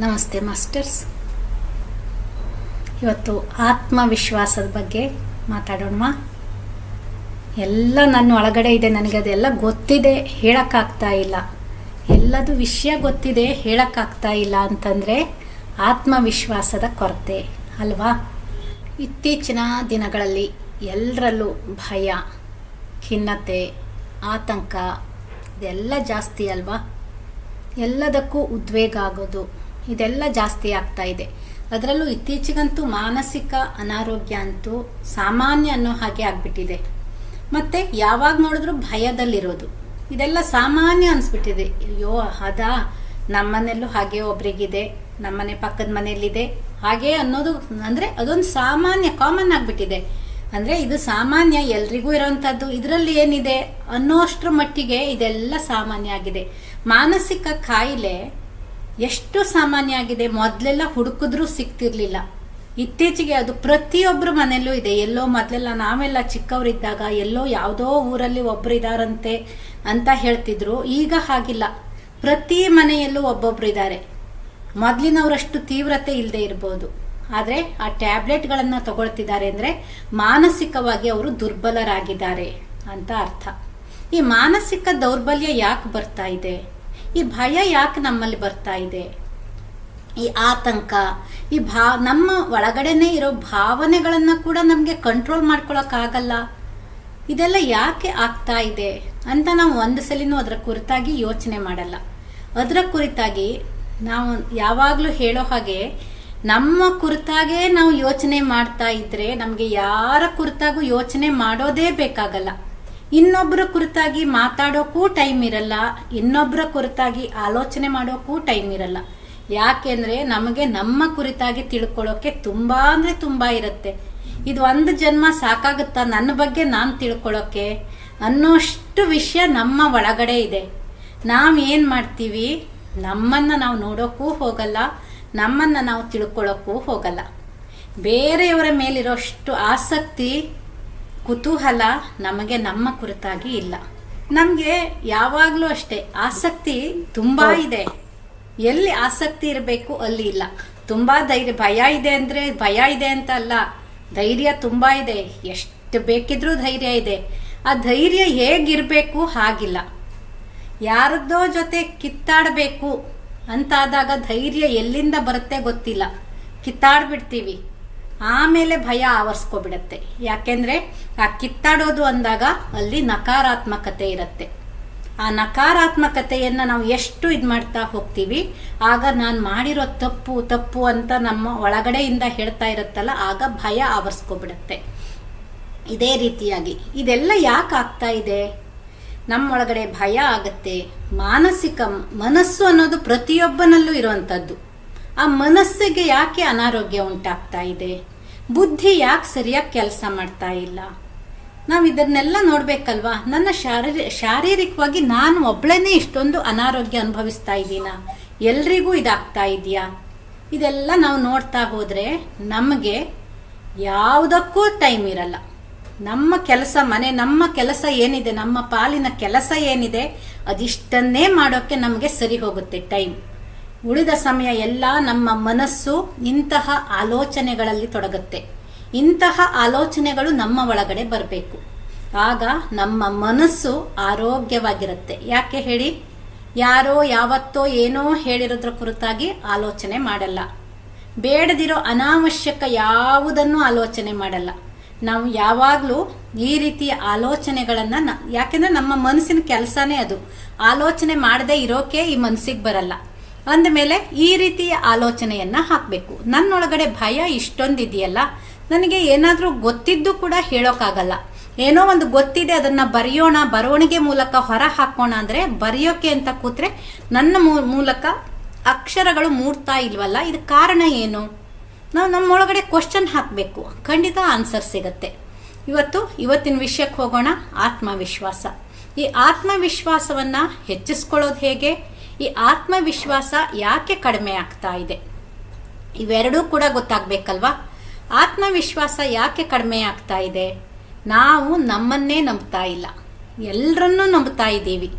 ನಮಸ್ತೆ ಮಾಸ್ಟರ್ಸ್. ಇವತ್ತು ಆತ್ಮವಿಶ್ವಾಸದ ಬಗ್ಗೆ ಮಾತಾಡೋಣ ಎಲ್ಲ ನನ್ನ ಒಳಗಡೆ ಇದೆ, ನನಗೆ ಅದೆಲ್ಲ ಗೊತ್ತಿದೆ, ಹೇಳೋಕ್ಕಾಗ್ತಾ ಇಲ್ಲ. ಎಲ್ಲದು ವಿಷಯ ಗೊತ್ತಿದೆ, ಹೇಳೋಕ್ಕಾಗ್ತಾ ಇಲ್ಲ ಅಂತಂದರೆ ಆತ್ಮವಿಶ್ವಾಸದ ಕೊರತೆ, ಅಲ್ವಾ? ಇತ್ತೀಚಿನ ದಿನಗಳಲ್ಲಿ ಎಲ್ಲರಲ್ಲೂ ಭಯ, ಖಿನ್ನತೆ, ಆತಂಕ, ಇದೆಲ್ಲ ಜಾಸ್ತಿ ಅಲ್ವಾ? ಎಲ್ಲದಕ್ಕೂ ಉದ್ವೇಗ ಆಗೋದು ಇದೆಲ್ಲ ಜಾಸ್ತಿ ಆಗ್ತಾ ಇದೆ. ಅದರಲ್ಲೂ ಇತ್ತೀಚೆಗಂತೂ ಮಾನಸಿಕ ಅನಾರೋಗ್ಯ ಅಂತೂ ಸಾಮಾನ್ಯ ಅನ್ನೋ ಹಾಗೆ ಆಗ್ಬಿಟ್ಟಿದೆ. ಮತ್ತೆ ಯಾವಾಗ ನೋಡಿದ್ರು ಭಯದಲ್ಲಿರೋದು. ಇದೆಲ್ಲ ಸಾಮಾನ್ಯ ಅನಿಸ್ಬಿಟ್ಟಿದೆ. ಅಯ್ಯೋ ಅದಾ ನಮ್ಮನೆಯಲ್ಲೂ ಹಾಗೆ ಒಬ್ರಿಗಿದೆ, ನಮ್ಮನೆ ಪಕ್ಕದ ಮನೆಯಲ್ಲಿದೆ. ಹಾಗೆ ಅನ್ನೋದು ಅಂದರೆ ಅದೊಂದು ಸಾಮಾನ್ಯ ಕಾಮನ್ ಆಗಿಬಿಟ್ಟಿದೆ. ಅಂದರೆ ಇದು ಸಾಮಾನ್ಯ, ಎಲ್ರಿಗೂ ಇರೋವಂಥದ್ದು ಇದರಲ್ಲಿ ಏನಿದೆ ಅನ್ನೋಷ್ಟರ ಮಟ್ಟಿಗೆ ಇದೆಲ್ಲ ಸಾಮಾನ್ಯ ಆಗಿದೆ. ಮಾನಸಿಕ ಕಾಯಿಲೆ ಎಷ್ಟು ಸಾಮಾನ್ಯ ಆಗಿದೆ ಮೊದಲೆಲ್ಲ ಹುಡುಕಿದ್ರೂ ಸಿಗ್ತಿರ್ಲಿಲ್ಲ ಇತ್ತೀಚೆಗೆ ಅದು ಪ್ರತಿಯೊಬ್ಬರ ಮನೆಯಲ್ಲೂ ಇದೆ. ಎಲ್ಲೋ ಮೊದಲೆಲ್ಲ ನಾವೆಲ್ಲ ಚಿಕ್ಕವರಿದ್ದಾಗ ಎಲ್ಲೋ ಯಾವುದೋ ಊರಲ್ಲಿ ಒಬ್ರು ಇದಾರಂತೆ ಅಂತ ಹೇಳ್ತಿದ್ರು. ಈಗ ಹಾಗಿಲ್ಲ. ಪ್ರತಿ ಮನೆಯಲ್ಲೂ ಒಬ್ಬೊಬ್ರು ಇದ್ದಾರೆ. ಮೊದಲಿನವರಷ್ಟು ತೀವ್ರತೆ ಇಲ್ಲದೆ ಇರ್ಬೋದು. ಆದರೆ ಆ ಟ್ಯಾಬ್ಲೆಟ್ಗಳನ್ನು ತಗೊಳ್ತಿದ್ದಾರೆ ಅಂದರೆ ಮಾನಸಿಕವಾಗಿ ಅವರು ದುರ್ಬಲರಾಗಿದ್ದಾರೆ ಅಂತ ಅರ್ಥ. ಈ ಮಾನಸಿಕ ದೌರ್ಬಲ್ಯ ಯಾಕೆ ಬರ್ತಾ ಇದೆ? ಈ ಭಯ ಯಾಕೆ ನಮ್ಮಲ್ಲಿ ಬರ್ತಾ ಇದೆ? ಈ ಆತಂಕ, ಈ ಭಾ, ನಮ್ಮ ಒಳಗಡೆನೆ ಇರೋ ಭಾವನೆಗಳನ್ನು ಕೂಡ ನಮಗೆ ಕಂಟ್ರೋಲ್ ಮಾಡ್ಕೊಳಕ್ಕಾಗಲ್ಲ ಇದೆಲ್ಲ ಯಾಕೆ ಆಗ್ತಾ ಇದೆ ಅಂತ ನಾವು ಒಂದು ಸಲಿನೂ ಅದರ ಕುರಿತಾಗಿ ಯೋಚನೆ ಮಾಡಲ್ಲ. ಅದರ ಕುರಿತಾಗಿ ನಾವು ಯಾವಾಗಲೂ ಹೇಳೋ ಹಾಗೆ ನಮ್ಮ ಕುರಿತಾಗೇ ನಾವು ಯೋಚನೆ ಮಾಡ್ತಾ ಇದ್ರೆ ನಮಗೆ ಯಾರ ಕುರಿತಾಗೂ ಯೋಚನೆ ಮಾಡೋದೇ ಬೇಕಾಗಲ್ಲ. ಇನ್ನೊಬ್ಬರ ಕುರಿತಾಗಿ ಮಾತಾಡೋಕ್ಕೂ ಟೈಮ್ ಇರಲ್ಲ ಇನ್ನೊಬ್ಬರ ಕುರಿತಾಗಿ ಆಲೋಚನೆ ಮಾಡೋಕ್ಕೂ ಟೈಮ್ ಇರಲ್ಲ. ಯಾಕೆಂದರೆ ನಮಗೆ ನಮ್ಮ ಕುರಿತಾಗಿ ತಿಳ್ಕೊಳ್ಳೋಕೆ ತುಂಬ ಅಂದರೆ ತುಂಬ ಇರುತ್ತೆ. ಇದು ಒಂದು ಜನ್ಮ ಸಾಕಾಗುತ್ತಾ ನನ್ನ ಬಗ್ಗೆ ನಾನು ತಿಳ್ಕೊಳ್ಳೋಕ್ಕೆ ಅನ್ನೋಷ್ಟು ವಿಷಯ ನಮ್ಮ ಒಳಗಡೆ ಇದೆ. ನಾವು ಏನು ಮಾಡ್ತೀವಿ? ನಮ್ಮನ್ನು ನಾವು ನೋಡೋಕ್ಕೂ ಹೋಗಲ್ಲ, ನಮ್ಮನ್ನು ನಾವು ತಿಳ್ಕೊಳ್ಳೋಕ್ಕೂ ಹೋಗಲ್ಲ. ಬೇರೆಯವರ ಮೇಲಿರೋಷ್ಟು ಆಸಕ್ತಿ ಕುತೂಹಲ ನಮಗೆ ನಮ್ಮ ಕುರಿತಾಗಿ ಇಲ್ಲ. ನಮಗೆ ಯಾವಾಗಲೂ ಅಷ್ಟೇ ಆಸಕ್ತಿ ತುಂಬ ಇದೆ. ಎಲ್ಲಿ ಆಸಕ್ತಿ ಇರಬೇಕು ಅಲ್ಲಿ ಇಲ್ಲ. ತುಂಬ ಧೈರ್ಯ ಭಯ ಇದೆ ಅಂದರೆ ಭಯ ಇದೆ ಅಂತ ಅಲ್ಲ. ಧೈರ್ಯ ತುಂಬ ಇದೆ. ಎಷ್ಟು ಬೇಕಿದ್ರೂ ಧೈರ್ಯ ಇದೆ. ಆ ಧೈರ್ಯ ಹೇಗಿರಬೇಕು ಹಾಗಿಲ್ಲ. ಯಾರದ್ದೋ ಜೊತೆ ಕಿತ್ತಾಡಬೇಕು ಅಂತಾದಾಗ ಧೈರ್ಯ ಎಲ್ಲಿಂದ ಬರುತ್ತೆ ಗೊತ್ತಿಲ್ಲ. ಕಿತ್ತಾಡ್ಬಿಡ್ತೀವಿ. ಆಮೇಲೆ ಭಯ ಆವರಿಸ್ಕೊಬಿಡತ್ತೆ. ಯಾಕೆಂದ್ರೆ ಆ ಕಿತ್ತಾಡೋದು ಅಂದಾಗ ಅಲ್ಲಿ ನಕಾರಾತ್ಮಕತೆ ಇರುತ್ತೆ. ಆ ನಕಾರಾತ್ಮಕತೆಯನ್ನು ನಾವು ಎಷ್ಟು ಇದು ಮಾಡ್ತಾ ಹೋಗ್ತೀವಿ, ಆಗ ನಾನು ಮಾಡಿರೋ ತಪ್ಪು ತಪ್ಪು ಅಂತ ನಮ್ಮ ಒಳಗಡೆಯಿಂದ ಹೇಳ್ತಾ ಇರುತ್ತಲ್ಲ, ಆಗ ಭಯ ಆವರಿಸ್ಕೊಬಿಡತ್ತೆ. ಇದೇ ರೀತಿಯಾಗಿ. ಇದೆಲ್ಲ ಯಾಕೆ ಆಗ್ತಾ ಇದೆ? ನಮ್ಮೊಳಗಡೆ ಭಯ ಆಗುತ್ತೆ. ಮಾನಸಿಕ ಮನಸ್ಸು ಅನ್ನೋದು ಪ್ರತಿಯೊಬ್ಬನಲ್ಲೂ ಇರುವಂಥದ್ದು ಆ ಮನಸ್ಸಿಗೆ ಯಾಕೆ ಅನಾರೋಗ್ಯ ಉಂಟಾಗ್ತಾ ಇದೆ? ಬುದ್ಧಿ ಯಾಕೆ ಸರಿಯಾಗಿ ಕೆಲಸ ಮಾಡ್ತಾ ಇಲ್ಲ? ನಾವು ಇದನ್ನೆಲ್ಲ ನೋಡ್ಬೇಕಲ್ವಾ? ನನ್ನ ಶಾರೀರಿ, ಶಾರೀರಿಕವಾಗಿ ನಾನು ಒಬ್ಳೇನೆ ಇಷ್ಟೊಂದು ಅನಾರೋಗ್ಯ ಅನುಭವಿಸ್ತಾ ಇದ್ದೀನ? ಎಲ್ರಿಗೂ ಇದಾಗ್ತಾ ಇದೆಯಾ? ಇದೆಲ್ಲ ನಾವು ನೋಡ್ತಾ ಹೋದರೆ ನಮಗೆ ಯಾವುದಕ್ಕೂ ಟೈಮ್ ಇರಲ್ಲ. ನಮ್ಮ ಕೆಲಸ ಮನೆ, ನಮ್ಮ ಕೆಲಸ ಏನಿದೆ, ನಮ್ಮ ಪಾಲಿನ ಕೆಲಸ ಏನಿದೆ, ಅದಿಷ್ಟನ್ನೇ ಮಾಡೋಕ್ಕೆ ನಮಗೆ ಸರಿ ಹೋಗುತ್ತೆ ಟೈಮ್. ಉಳಿದ ಸಮಯ ಎಲ್ಲ ನಮ್ಮ ಮನಸ್ಸು ಇಂತಹ ಆಲೋಚನೆಗಳಲ್ಲಿ ತೊಡಗುತ್ತೆ. ಇಂತಹ ಆಲೋಚನೆಗಳು ನಮ್ಮ ಒಳಗಡೆ ಬರಬೇಕು. ಆಗ ನಮ್ಮ ಮನಸ್ಸು ಆರೋಗ್ಯವಾಗಿರುತ್ತೆ. ಯಾಕೆ ಹೇಳಿ? ಯಾರೋ ಯಾವತ್ತೋ ಏನೋ ಹೇಳಿರೋದ್ರ ಕುರಿತಾಗಿ ಆಲೋಚನೆ ಮಾಡಲ್ಲ. ಬೇಡದಿರೋ ಅನಾವಶ್ಯಕ ಯಾವುದನ್ನು ಆಲೋಚನೆ ಮಾಡಲ್ಲ. ನಾವು ಯಾವಾಗಲೂ ಈ ರೀತಿಯ ಆಲೋಚನೆಗಳನ್ನು ಯಾಕೆಂದ್ರೆ ನಮ್ಮ ಮನಸ್ಸಿನ ಕೆಲಸನೇ ಅದು. ಆಲೋಚನೆ ಮಾಡದೇ ಇರೋಕೆ ಈ ಮನಸ್ಸಿಗೆ ಬರಲ್ಲ. ಅಂದಮೇಲೆ ಈ ರೀತಿಯ ಆಲೋಚನೆಯನ್ನ ಹಾಕಬೇಕು. ನನ್ನೊಳಗಡೆ ಭಯ ಇಷ್ಟೊಂದಿದೆಯಲ್ಲ, ನನಗೆ ಏನಾದರೂ ಗೊತ್ತಿದ್ದು ಕೂಡ ಹೇಳೋಕ್ಕಾಗಲ್ಲ ಏನೋ ಒಂದು ಗೊತ್ತಿದೆ, ಅದನ್ನ ಬರೆಯೋಣ, ಬರವಣಿಗೆ ಮೂಲಕ ಹೊರ ಹಾಕೋಣ ಅಂದ್ರೆ ಬರೆಯೋಕೆ ಅಂತ ಕೂತ್ರೆ ನನ್ನ ಮೂಲಕ ಅಕ್ಷರಗಳು ಮೂಡ್ತಾ ಇಲ್ವಲ್ಲ, ಇದು ಕಾರಣ ಏನು? ನಾವು ನಮ್ಮೊಳಗಡೆ ಕ್ವಶನ್ ಹಾಕಬೇಕು. ಖಂಡಿತ ಆನ್ಸರ್ ಸಿಗತ್ತೆ. ಇವತ್ತು ಇವತ್ತಿನ ವಿಷಯಕ್ಕೆ ಹೋಗೋಣ, ಆತ್ಮವಿಶ್ವಾಸ. ಈ ಆತ್ಮವಿಶ್ವಾಸವನ್ನ ಹೆಚ್ಚಿಸ್ಕೊಳ್ಳೋದು ಹೇಗೆ? ಈ ಆತ್ಮವಿಶ್ವಾಸ ಯಾಕೆ ಕಡಿಮೆ ಆಗ್ತಾ ಇದೆ? ಇವೆರಡೂ ಕೂಡ ಗೊತ್ತಾಗಬೇಕಲ್ವಾ? ಆತ್ಮವಿಶ್ವಾಸ ಯಾಕೆ ಕಡಿಮೆ ಆಗ್ತಾ ಇದೆ? ನಾವು ನಮ್ಮನ್ನೇ ನಂಬ್ತಾ ಇಲ್ಲ. ಎಲ್ಲರನ್ನೂ ನಂಬ್ತಾ ಇದ್ದೀವಿ.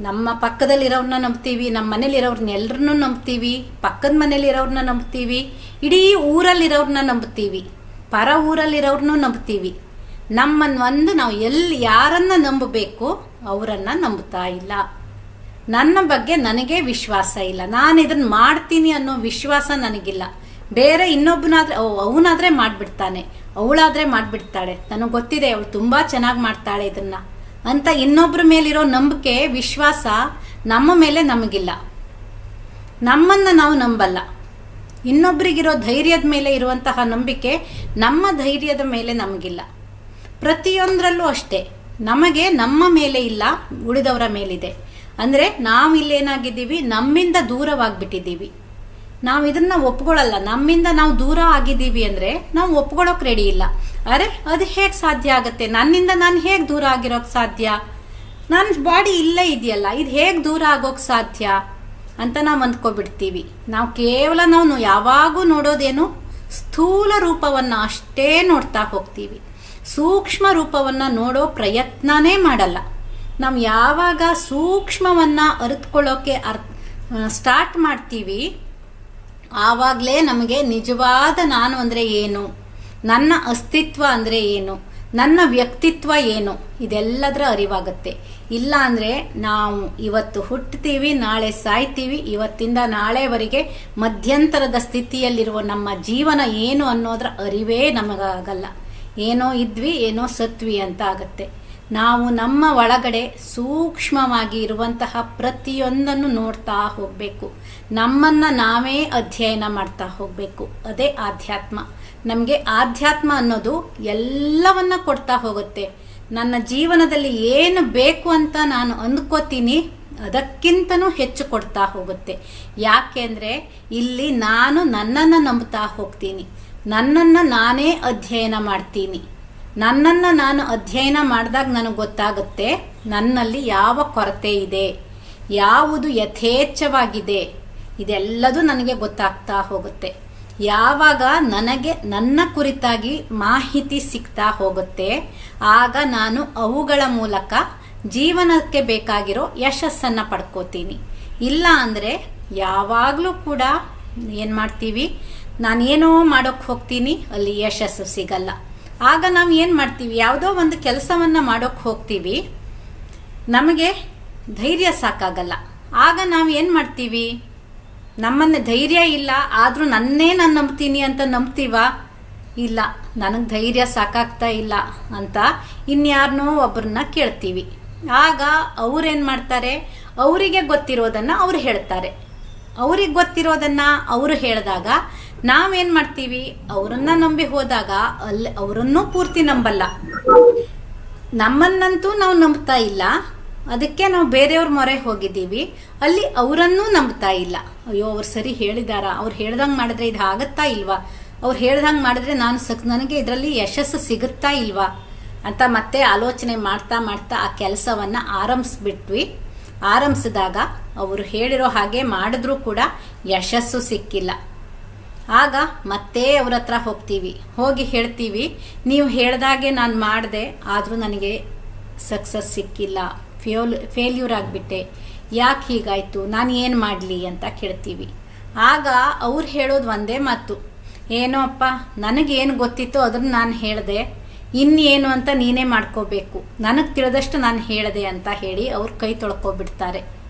ನಮ್ಮ ಪಕ್ಕದಲ್ಲಿರೋರನ್ನ ನಂಬ್ತೀವಿ, ನಮ್ಮ ಮನೇಲಿರೋರನ್ನ ಎಲ್ಲರನ್ನೂ ನಂಬ್ತೀವಿ, ಪಕ್ಕದ ಮನೇಲಿರೋರನ್ನ ನಂಬ್ತೀವಿ, ಇಡೀ ಊರಲ್ಲಿರೋರನ್ನ ನಂಬ್ತೀವಿ, ಪರ ಊರಲ್ಲಿರೋರ್ನೂ ನಂಬ್ತೀವಿ. ನಮ್ಮನ್ನು ಒಂದು ನಾವು ಎಲ್ಲಿ ಯಾರನ್ನ ನಂಬಬೇಕು, ಅವರನ್ನ ನಂಬ್ತಾ ಇಲ್ಲ. ನನ್ನ ಬಗ್ಗೆ ನನಗೆ ವಿಶ್ವಾಸ ಇಲ್ಲ. ನಾನು ಇದನ್ನ ಮಾಡ್ತೀನಿ ಅನ್ನೋ ವಿಶ್ವಾಸ ನನಗಿಲ್ಲ. ಬೇರೆ ಇನ್ನೊಬ್ಬನಾದ್ರೆ ಅವನಾದರೆ ಮಾಡ್ಬಿಡ್ತಾನೆ. ಅವಳಾದ್ರೆ ಮಾಡ್ಬಿಡ್ತಾಳೆ. ನನಗೆ ಗೊತ್ತಿದೆ, ಅವಳು ತುಂಬಾ ಚೆನ್ನಾಗಿ ಮಾಡ್ತಾಳೆ ಇದನ್ನ. ಅಂತ ಇನ್ನೊಬ್ಬರ ಮೇಲಿರೋ ನಂಬಿಕೆ, ವಿಶ್ವಾಸ ನಮ್ಮ ಮೇಲೆ ನಮಗಿಲ್ಲ. ನಮ್ಮನ್ನ ನಾವು ನಂಬಲ್ಲ. ಇನ್ನೊಬ್ಬರಿಗಿರೋ ಧೈರ್ಯದ ಮೇಲೆ ಇರುವಂತಹ ನಂಬಿಕೆ ನಮ್ಮ ಧೈರ್ಯದ ಮೇಲೆ ನಮಗಿಲ್ಲ. ಪ್ರತಿಯೊಂದರಲ್ಲೂ ಅಷ್ಟೇ. ನಮಗೆ ನಮ್ಮ ಮೇಲೆ ಇಲ್ಲ, ಉಳಿದವರ ಮೇಲಿದೆ. ಅಂದರೆ ನಾವು ಇಲ್ಲೇನಾಗಿದ್ದೀವಿ ನಮ್ಮಿಂದ ದೂರವಾಗ್ಬಿಟ್ಟಿದ್ದೀವಿ. ನಾವು ಇದನ್ನ ಒಪ್ಕೊಳ್ಳಲ್ಲ. ನಮ್ಮಿಂದ ನಾವು ದೂರ ಆಗಿದ್ದೀವಿ ಅಂದರೆ ನಾವು ಒಪ್ಕೊಳ್ಳೋಕೆ ರೆಡಿ ಇಲ್ಲ. ಅರೆ, ಅದು ಹೇಗೆ ಸಾಧ್ಯ ಆಗುತ್ತೆ? ನನ್ನಿಂದ ನಾನು ಹೇಗೆ ದೂರ ಆಗಿರೋಕೆ ಸಾಧ್ಯ? ನನ್ನ ಬಾಡಿ ಇಲ್ಲೇ ಇದೆಯಲ್ಲ, ಇದು ಹೇಗೆ ದೂರ ಆಗೋಕೆ ಸಾಧ್ಯ? ಅಂತ ನಾವು ಅಂದ್ಕೊಬಿಡ್ತೀವಿ. ನಾವು ಕೇವಲ ನಾವು ಯಾವಾಗೂ ನೋಡೋದೇನು ಸ್ಥೂಲ ರೂಪವನ್ನು ಅಷ್ಟೇ ನೋಡ್ತಾ ಹೋಗ್ತೀವಿ. ಸೂಕ್ಷ್ಮ ರೂಪವನ್ನು ನೋಡೋ ಪ್ರಯತ್ನನೇ ಮಾಡಲ್ಲ. ನಾವು ಯಾವಾಗ ಸೂಕ್ಷ್ಮವನ್ನು ಅರಿತುಕೊಳ್ಳೋಕೆ ಅರ್ಥ ಸ್ಟಾರ್ಟ್ ಮಾಡ್ತೀವಿ, ಆವಾಗಲೇ ನಮಗೆ ನಿಜವಾದ ನಾನು ಅಂದರೆ ಏನು? ನನ್ನ ಅಸ್ತಿತ್ವ ಅಂದರೆ ಏನು? ನನ್ನ ವ್ಯಕ್ತಿತ್ವ ಏನು? ಇದೆಲ್ಲದರ ಅರಿವಾಗುತ್ತೆ. ಇಲ್ಲ ಅಂದರೆ ನಾವು ಇವತ್ತು ಹುಟ್ಟುತ್ತೀವಿ ನಾಳೆ ಸಾಯ್ತೀವಿ, ಇವತ್ತಿಂದ ನಾಳೆವರೆಗೆ ಮಧ್ಯಂತರದ ಸ್ಥಿತಿಯಲ್ಲಿರುವ ನಮ್ಮ ಜೀವನ ಏನು ಅನ್ನೋದರ ಅರಿವೇ ನಮಗಾಗಲ್ಲ. ಏನೋ ಇದ್ವಿ, ಏನೋ ಸತ್ವಿ ಅಂತ ಆಗುತ್ತೆ. ನಾವು ನಮ್ಮ ಒಳಗಡೆ ಸೂಕ್ಷ್ಮವಾಗಿ ಇರುವಂತಹ ಪ್ರತಿಯೊಂದನ್ನು ನೋಡ್ತಾ ಹೋಗಬೇಕು. ನಮ್ಮನ್ನು ನಾವೇ ಅಧ್ಯಯನ ಮಾಡ್ತಾ ಹೋಗಬೇಕು. ಅದೇ ಆಧ್ಯಾತ್ಮ. ನಮಗೆ ಆಧ್ಯಾತ್ಮ ಅನ್ನೋದು ಎಲ್ಲವನ್ನ ಕೊಡ್ತಾ ಹೋಗುತ್ತೆ. ನನ್ನ ಜೀವನದಲ್ಲಿ ಏನು ಬೇಕು ಅಂತ ನಾನು ಅಂದ್ಕೋತೀನಿ, ಅದಕ್ಕಿಂತನೂ ಹೆಚ್ಚು ಕೊಡ್ತಾ ಹೋಗುತ್ತೆ. ಯಾಕೆಂದರೆ ಇಲ್ಲಿ ನಾನು ನನ್ನನ್ನು ನಂಬ್ತಾ ಹೋಗ್ತೀನಿ. ನನ್ನನ್ನು ನಾನೇ ಅಧ್ಯಯನ ಮಾಡ್ತೀನಿ. ನನ್ನನ್ನು ನಾನು ಅಧ್ಯಯನ ಮಾಡಿದಾಗ ನನಗೆ ಗೊತ್ತಾಗುತ್ತೆ ನನ್ನಲ್ಲಿ ಯಾವ ಕೊರತೆ ಇದೆ, ಯಾವುದು ಯಥೇಚ್ಛವಾಗಿದೆ, ಇದೆಲ್ಲದೂ ನನಗೆ ಗೊತ್ತಾಗ್ತಾ ಹೋಗುತ್ತೆ. ಯಾವಾಗ ನನಗೆ ನನ್ನ ಕುರಿತಾಗಿ ಮಾಹಿತಿ ಸಿಗ್ತಾ ಹೋಗುತ್ತೆ, ಆಗ ನಾನು ಅವುಗಳ ಮೂಲಕ ಜೀವನಕ್ಕೆ ಬೇಕಾಗಿರೋ ಯಶಸ್ಸನ್ನು ಪಡ್ಕೋತೀನಿ. ಇಲ್ಲ ಅಂದರೆ ಯಾವಾಗಲೂ ಕೂಡ ಏನು ಮಾಡ್ತೀವಿ, ನಾನೇನೋ ಮಾಡೋಕ್ಕೆ ಹೋಗ್ತೀನಿ, ಅಲ್ಲಿ ಯಶಸ್ಸು ಸಿಗಲ್ಲ. ಆಗ ನಾವು ಏನು ಮಾಡ್ತೀವಿ? ಯಾವುದೋ ಒಂದು ಕೆಲಸವನ್ನು ಮಾಡೋಕ್ಕೆ ಹೋಗ್ತೀವಿ. ನಮಗೆ ಧೈರ್ಯ ಸಾಕಾಗಲ್ಲ. ಆಗ ನಾವು ಏನು ಮಾಡ್ತೀವಿ? ನಮ್ಮನ್ನು ಧೈರ್ಯ ಇಲ್ಲ, ಆದರೂ ನನ್ನೇ ನಾನು ನಂಬ್ತೀನಿ ಅಂತ ನಂಬ್ತೀವ? ಇಲ್ಲ, ನನಗೆ ಧೈರ್ಯ ಸಾಕಾಗ್ತಾ ಇಲ್ಲ ಅಂತ ಇನ್ಯಾರನೋ ಒಬ್ಬರನ್ನ ಕೇಳ್ತೀವಿ. ಆಗ ಅವ್ರೇನು ಮಾಡ್ತಾರೆ? ಅವರಿಗೆ ಗೊತ್ತಿರೋದನ್ನು ಅವ್ರು ಹೇಳ್ತಾರೆ. ಅವ್ರಿಗೆ ಗೊತ್ತಿರೋದನ್ನು ಅವರು ಹೇಳಿದಾಗ ನಾವೇನು ಮಾಡ್ತೀವಿ? ಅವರನ್ನ ನಂಬಿ ಹೋದಾಗ ಅಲ್ಲಿ ಅವರನ್ನೂ ಪೂರ್ತಿ ನಂಬಲ್ಲ. ನಮ್ಮನ್ನಂತೂ ನಾವು ನಂಬ್ತಾ ಇಲ್ಲ. ಅದಕ್ಕೆ ನಾವು ಬೇರೆಯವ್ರ ಮೊರೆ ಹೋಗಿದ್ದೀವಿ. ಅಲ್ಲಿ ಅವರನ್ನೂ ನಂಬ್ತಾ ಇಲ್ಲ. ಅಯ್ಯೋ, ಅವ್ರು ಸರಿ ಹೇಳಿದಾರ? ಅವ್ರು ಹೇಳ್ದಂಗೆ ಮಾಡಿದ್ರೆ ಇದು ಆಗತ್ತಾ ಇಲ್ವಾ? ಅವ್ರು ಹೇಳ್ದಂಗೆ ಮಾಡಿದ್ರೆ ನಾನು ಸಕ್, ನನಗೆ ಇದರಲ್ಲಿ ಯಶಸ್ಸು ಸಿಗುತ್ತಾ ಇಲ್ವಾ? ಅಂತ ಮತ್ತೆ ಆಲೋಚನೆ ಮಾಡ್ತಾ ಮಾಡ್ತಾ ಆ ಕೆಲಸವನ್ನು ಆರಂಭಿಸ್ಬಿಟ್ವಿ ಆರಂಭಿಸಿದಾಗ ಅವರು ಹೇಳಿರೋ ಹಾಗೆ ಮಾಡಿದ್ರೂ ಕೂಡ ಯಶಸ್ಸು ಸಿಕ್ಕಿಲ್ಲ. ಆಗ ಮತ್ತೆ ಅವ್ರ ಹತ್ರ ಹೋಗ್ತೀವಿ. ಹೋಗಿ ಹೇಳ್ತೀವಿ. ನೀವು ಹೇಳ್ದಾಗೆ ನಾನು ಮಾಡಿದೆ, ಆದರೂ ನನಗೆ ಸಕ್ಸಸ್ ಸಿಕ್ಕಿಲ್ಲ. ಫೇಲ್ ಫೇಲ್ಯೂರ್ ಆಗಿಬಿಟ್ಟೆ. ಯಾಕೆ ಹೀಗಾಯಿತು? ನಾನು ಏನು ಮಾಡಲಿ ಅಂತ ಕೇಳ್ತೀವಿ. ಆಗ ಅವ್ರು ಹೇಳೋದು ಒಂದೇ ಮಾತು. ಏನೋ ಅಪ್ಪ, ನನಗೇನು ಗೊತ್ತಿತ್ತು ಅದನ್ನು ನಾನು ಹೇಳಿದೆ. ಇನ್ನೇನು ಅಂತ ನೀನೇ ಮಾಡ್ಕೋಬೇಕು. ನನಗೆ ತಿಳಿದಷ್ಟು ನಾನು ಹೇಳಿದೆ ಅಂತ ಹೇಳಿ ಅವ್ರು ಕೈ ತೊಳ್ಕೊಬಿಡ್ತಾರೆ.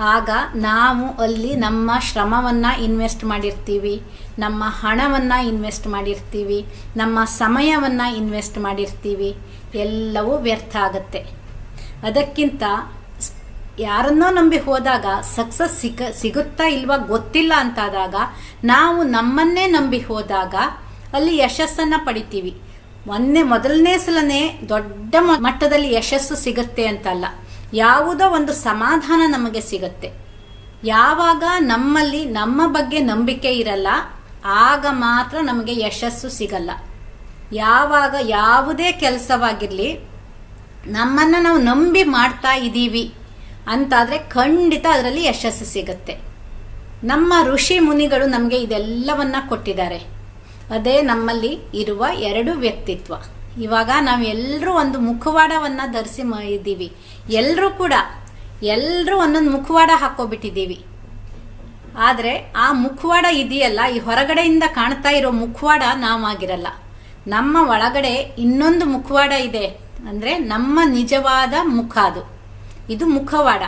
ಆಗ ನಾವು ಅಲ್ಲಿ ನಮ್ಮ ಶ್ರಮವನ್ನು ಇನ್ವೆಸ್ಟ್ ಮಾಡಿರ್ತೀವಿ, ನಮ್ಮ ಹಣವನ್ನು ಇನ್ವೆಸ್ಟ್ ಮಾಡಿರ್ತೀವಿ, ನಮ್ಮ ಸಮಯವನ್ನು ಇನ್ವೆಸ್ಟ್ ಮಾಡಿರ್ತೀವಿ, ಎಲ್ಲವೂ ವ್ಯರ್ಥ ಆಗುತ್ತೆ. ಅದಕ್ಕಿಂತ ಯಾರನ್ನೋ ನಂಬಿ ಹೋದಾಗ ಸಕ್ಸಸ್ ಸಿಗ ಸಿಗುತ್ತಾ ಇಲ್ವಾ ಗೊತ್ತಿಲ್ಲ ಅಂತಾದಾಗ ನಾವು ನಮ್ಮನ್ನೇ ನಂಬಿ ಹೋದಾಗ ಅಲ್ಲಿ ಯಶಸ್ಸನ್ನು ಪಡಿತೀವಿ. ಒಂದೇ ಮೊದಲನೇ ಸಲನೇ ದೊಡ್ಡ ಮಟ್ಟದಲ್ಲಿ ಯಶಸ್ಸು ಸಿಗುತ್ತೆ ಅಂತಲ್ಲ. ಯಾವುದೋ ಒಂದು ಸಮಾಧಾನ ನಮಗೆ ಸಿಗುತ್ತೆ. ಯಾವಾಗ ನಮ್ಮಲ್ಲಿ ನಮ್ಮ ಬಗ್ಗೆ ನಂಬಿಕೆ ಇರಲ್ಲ, ಆಗ ಮಾತ್ರ ನಮಗೆ ಯಶಸ್ಸು ಸಿಗಲ್ಲ. ಯಾವಾಗ ಯಾವುದೇ ಕೆಲಸವಾಗಿರಲಿ, ನಮ್ಮನ್ನು ನಾವು ನಂಬಿ ಮಾಡ್ತಾ ಇದ್ದೀವಿ ಅಂತಾದರೆ ಖಂಡಿತ ಅದರಲ್ಲಿ ಯಶಸ್ಸು ಸಿಗುತ್ತೆ. ನಮ್ಮ ಋಷಿ ಮುನಿಗಳು ನಮಗೆ ಇದೆಲ್ಲವನ್ನ ಕೊಟ್ಟಿದ್ದಾರೆ. ಅದೇ ನಮ್ಮಲ್ಲಿ ಇರುವ ಎರಡು ವ್ಯಕ್ತಿತ್ವ. ಇವಾಗ ನಾವು ಎಲ್ಲರೂ ಒಂದು ಮುಖವಾಡವನ್ನು ಧರಿಸಿ ಇದ್ದೀವಿ. ಎಲ್ಲರೂ ಕೂಡ ಎಲ್ಲರೂ ಒಂದೊಂದು ಮುಖವಾಡ ಹಾಕೋಬಿಟ್ಟಿದ್ದೀವಿ ಆದರೆ ಆ ಮುಖವಾಡ ಇದೆಯಲ್ಲ, ಈ ಹೊರಗಡೆಯಿಂದ ಕಾಣ್ತಾ ಇರೋ ಮುಖವಾಡ ನಾವಾಗಿರಲ್ಲ. ನಮ್ಮ ಒಳಗಡೆ ಇನ್ನೊಂದು ಮುಖವಾಡ ಇದೆ. ಅಂದರೆ ನಮ್ಮ ನಿಜವಾದ ಮುಖ ಅದು. ಇದು ಮುಖವಾಡ.